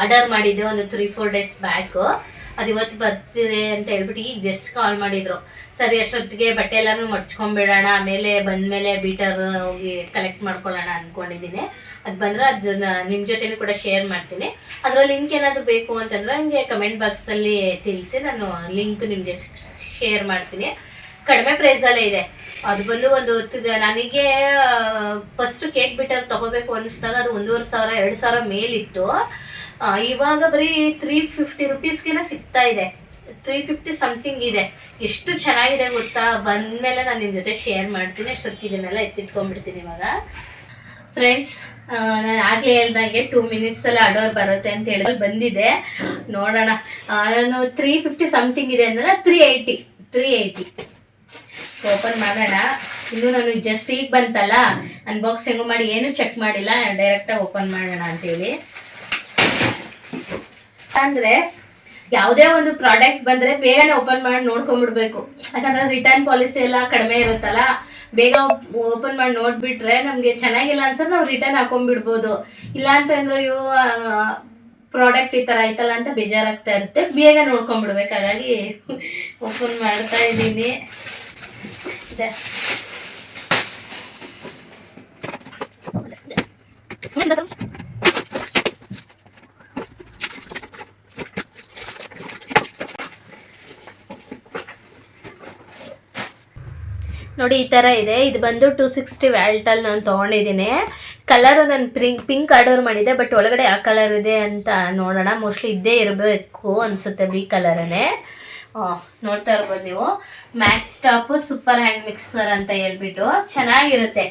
ಆರ್ಡರ್ ಮಾಡಿದ್ದೆ ಒಂದು ತ್ರೀ ಫೋರ್ ಡೇಸ್ ಬ್ಯಾಕು ಅದು ಇವತ್ತು ಬರ್ತಿದೆ ಅಂತ ಹೇಳ್ಬಿಟ್ಟು ಈಗ ಜಸ್ಟ್ ಕಾಲ್ ಮಾಡಿದ್ರು. ಸರಿ, ಅಷ್ಟೊತ್ತಿಗೆ ಬಟ್ಟೆ ಎಲ್ಲಾನು ಮಡ್ಚ್ಕೊಂಡ್ಬಿಡೋಣ ಆಮೇಲೆ ಬಂದ್ಮೇಲೆ ಬೀಟರ್ ಹೋಗಿ ಕಲೆಕ್ಟ್ ಮಾಡ್ಕೊಳ್ಳೋಣ ಅನ್ಕೊಂಡಿದ್ದೀನಿ. ಅದು ಬಂದ್ರೆ ಅದನ್ನ ನಿಮ್ಮ ಜೊತೆನೂ ಕೂಡ ಶೇರ್ ಮಾಡ್ತೀನಿ. ಅದ್ರಲ್ಲಿ ಲಿಂಕ್ ಏನಾದರೂ ಬೇಕು ಅಂತಂದ್ರೆ ನನಗೆ ಕಮೆಂಟ್ ಬಾಕ್ಸಲ್ಲಿ ತಿಳಿಸಿ ನಾನು ಲಿಂಕ್ ನಿಮಗೆ ಶೇರ್ ಮಾಡ್ತೀನಿ. ಕಡಿಮೆ ಪ್ರೈಸಲ್ಲೇ ಇದೆ. ಅದು ಬಂದು ಒಂದು ನನಗೆ ಫಸ್ಟ್ ಕೇಕ್ ಬಿಟ್ಟರ್ ತಗೋಬೇಕು ಅನಿಸ್ದಾಗ ಅದು ಒಂದೂವರೆ ಸಾವಿರ, ಎರಡು ಸಾವಿರ ಮೇಲಿತ್ತು. ಇವಾಗ ಬರೀ ತ್ರೀ ಫಿಫ್ಟಿ ರುಪೀಸ್ಗೆನ ಸಿಗ್ತಾ ಇದೆ. ತ್ರೀ ಫಿಫ್ಟಿ ಸಮಥಿಂಗ್ ಇದೆ. ಎಷ್ಟು ಚೆನ್ನಾಗಿದೆ ಗೊತ್ತಾ? ಬಂದ್ಮೇಲೆ ನಾನು ನಿಮ್ಮ ಜೊತೆ ಶೇರ್ ಮಾಡ್ತೀನಿ. ಅಷ್ಟೊತ್ತಿಗೆ ಇದನ್ನೆಲ್ಲ ಎತ್ತಿಟ್ಕೊಂಡ್ಬಿಡ್ತೀನಿ ಇವಾಗ. ಫ್ರೆಂಡ್ಸ್ ನಾನು ಆಗ್ಲೇ ಹೇಳ್ದಂಗೆ ಟೂ ಮಿನಿಟ್ಸ್ ಅಲ್ಲಿ ಆರ್ಡರ್ ಬರುತ್ತೆ ಅಂತ ಹೇಳಿ ಬಂದಿದೆ. ನೋಡೋಣ. ನಾನು ತ್ರೀ ಫಿಫ್ಟಿ ಸಮಥಿಂಗ್ ಇದೆ ಅಂದ್ರೆ three eighty three eighty open ಮಾಡೋಣ. ಇನ್ನು ನಾನು ಜಸ್ಟ್ ಈಗ ಬಂತಲ್ಲ? ಅನ್ಬಾಕ್ಸಿಂಗ್ ಮಾಡಿ, ಏನು ಚೆಕ್ ಮಾಡಿಲ್ಲ. ಡೈರೆಕ್ಟಾಗಿ ಓಪನ್ ಮಾಡೋಣ ಅಂತೇಳಿ. ಅಂದ್ರೆ ಯಾವುದೇ ಒಂದು ಪ್ರಾಡಕ್ಟ್ ಬಂದ್ರೆ ಬೇಗನೆ ಓಪನ್ ಮಾಡಿ ನೋಡ್ಕೊಂಡ್ಬಿಡ್ಬೇಕು. ಯಾಕಂದ್ರೆ ರಿಟರ್ನ್ ಪಾಲಿಸಿ ಎಲ್ಲ ಕಡಿಮೆ ಇರುತ್ತಲ್ಲ, ಬೇಗ ಓಪನ್ ಮಾಡಿ ನೋಡ್ಬಿಟ್ರೆ ನಮ್ಗೆ ಚೆನ್ನಾಗಿಲ್ಲ ಅನ್ಸರ್ ನಾವು ರಿಟರ್ನ್ ಹಾಕೊಂಡ್ಬಿಡ್ಬೋದು. ಇಲ್ಲ ಅಂತಂದ್ರೆ ಅಯ್ಯೋ ಪ್ರಾಡಕ್ಟ್ ಈ ತರ ಐತಲ್ಲ ಅಂತ ಬೇಜಾರಾಗ್ತಾ ಇರುತ್ತೆ. ಬೇಗ ನೋಡ್ಕೊಂಡ್ಬಿಡ್ಬೇಕು. ಹಾಗಾಗಿ ಓಪನ್ ಮಾಡ್ತಾ ಇದ್ದೀನಿ. ಇದೆ. ನೋಡಿ, ಈ ಥರ ಇದೆ. ಇದು ಬಂದು ಟೂ ಸಿಕ್ಸ್ಟಿ ವ್ಯಾಲ್ಟಲ್ಲಿ ನಾನು ತೊಗೊಂಡಿದ್ದೀನಿ. ಕಲರು ನಾನು ಪಿಂಕ್ ಪಿಂಕ್ ಆರ್ಡರ್ ಮಾಡಿದ್ದೆ ಬಟ್ ಒಳಗಡೆ ಯಾವ ಕಲರ್ ಇದೆ ಅಂತ ನೋಡೋಣ. ಮೋಸ್ಟ್ಲಿ ಇದ್ದೇ ಇರಬೇಕು ಅನಿಸುತ್ತೆ ಬಿ ಕಲರನ್ನೇ ನೋಡ್ತಾ ಇರ್ಬೋದು ನೀವು. Max top super hand mixer ಅಂತ ಹೇಳ್ಬಿಟ್ಟು ಚೆನ್ನಾಗಿರುತ್ತೆ.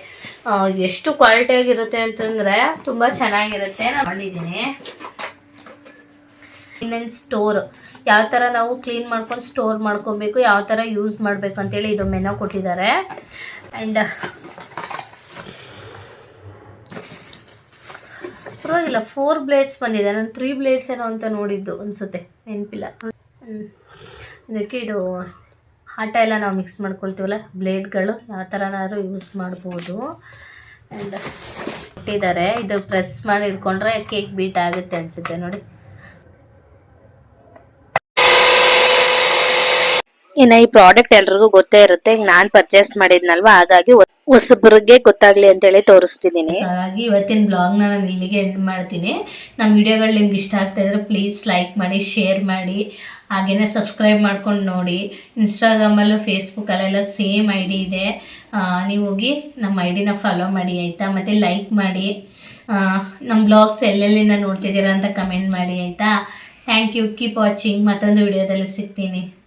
ಎಷ್ಟು ಎಷ್ಟು ಕ್ವಾಲಿಟಿಯಾಗಿರುತ್ತೆ ಅಂತಂದರೆ ತುಂಬ ಚೆನ್ನಾಗಿರುತ್ತೆ. ನಾನು ಮಾಡಿದ್ದೀನಿ ಇನ್ನೊಂದು ಸ್ಟೋರ್ ಯಾವ ಥರ ನಾವು ಕ್ಲೀನ್ ಮಾಡ್ಕೊಂಡು ಸ್ಟೋರ್ ಮಾಡ್ಕೊಬೇಕು, ಯಾವ ಥರ ಯೂಸ್ ಮಾಡಬೇಕು ಅಂತೇಳಿ ಇದು ಮೆನೋ ಕೊಟ್ಟಿದ್ದಾರೆ. ಆ್ಯಂಡ್ ಪರವಾಗಿಲ್ಲ ಫೋರ್ ಬ್ಲೇಡ್ಸ್ ಬಂದಿದೆ. ನಾನು ತ್ರೀ ಬ್ಲೇಡ್ಸ್ ಏನೋ ಅಂತ ನೋಡಿದ್ದು ಅನಿಸುತ್ತೆ, ನೆನಪಿಲ್ಲ. ಅದಕ್ಕೆ ಇದು ಆಟ ಎಲ್ಲ ನಾವು ಮಿಕ್ಸ್ ಮಾಡ್ಕೊಳ್ತೀವಲ್ಲ ಬ್ಲೇಡ್ಗಳು ಯಾವ ಥರನಾದ್ರೂ ಯೂಸ್ ಮಾಡ್ಬೋದು. ಆ್ಯಂಡ್ ಕೊಟ್ಟಿದ್ದಾರೆ. ಇದು ಪ್ರೆಸ್ ಮಾಡಿ ಇಟ್ಕೊಂಡ್ರೆ ಕೇಕ್ ಬೀಟ್ ಆಗುತ್ತೆ ಅನಿಸುತ್ತೆ ನೋಡಿ. ಇನ್ನ ಈ ಪ್ರಾಡಕ್ಟ್ ಎಲ್ರಿಗೂ ಗೊತ್ತೇ ಇರುತ್ತೆ. ನಾನ್ ಪರ್ಚೇಸ್ ಮಾಡಿದ್ನಲ್ವಾ? ಹಾಗಾಗಿ ಹೊಸ- ಹೊಸಬ್ರಿಗೆ ಗೊತ್ತಾಗ್ಲಿ ಅಂತ ಹೇಳಿ ತೋರಿಸ್ತಿದೀನಿ. ಹಾಗಾಗಿ ಇವತ್ತಿನ ಬ್ಲಾಗ್ ನಾನು ಇಲ್ಲಿಗೆ ಎಂಡ್ ಮಾಡ್ತೀನಿ. ನಮ್ಮ ವಿಡಿಯೋಗಳು ನಿಮ್ಗೆ ಇಷ್ಟ ಆಗ್ತಾ ಇದ್ರೆ ಪ್ಲೀಸ್ ಲೈಕ್ ಮಾಡಿ ಶೇರ್ ಮಾಡಿ. ಹಾಗೇನೆ ಸಬ್ಸ್ಕ್ರೈಬ್ ಮಾಡ್ಕೊಂಡು ನೋಡಿ. ಇನ್ಸ್ಟಾಗ್ರಾಮಲ್ಲೂ ಫೇಸ್ಬುಕ್ಕಲ್ಲೆಲ್ಲ ಸೇಮ್ ಐ ಡಿ ಇದೆ. ನೀವು ಹೋಗಿ ನಮ್ಮ ಐ ಡಿನ ಫಾಲೋ ಮಾಡಿ, ಆಯಿತಾ? ಮತ್ತು ಲೈಕ್ ಮಾಡಿ. ನಮ್ಮ ಬ್ಲಾಗ್ಸ್ ಎಲ್ಲೆಲ್ಲಿಂದ ನೋಡ್ತಿದ್ದೀರಾ ಅಂತ ಕಮೆಂಟ್ ಮಾಡಿ, ಆಯಿತಾ? ಥ್ಯಾಂಕ್ ಯು ಕೀಪ್ ವಾಚಿಂಗ್ ಮತ್ತೊಂದು ವಿಡಿಯೋದಲ್ಲಿ ಸಿಗ್ತೀನಿ.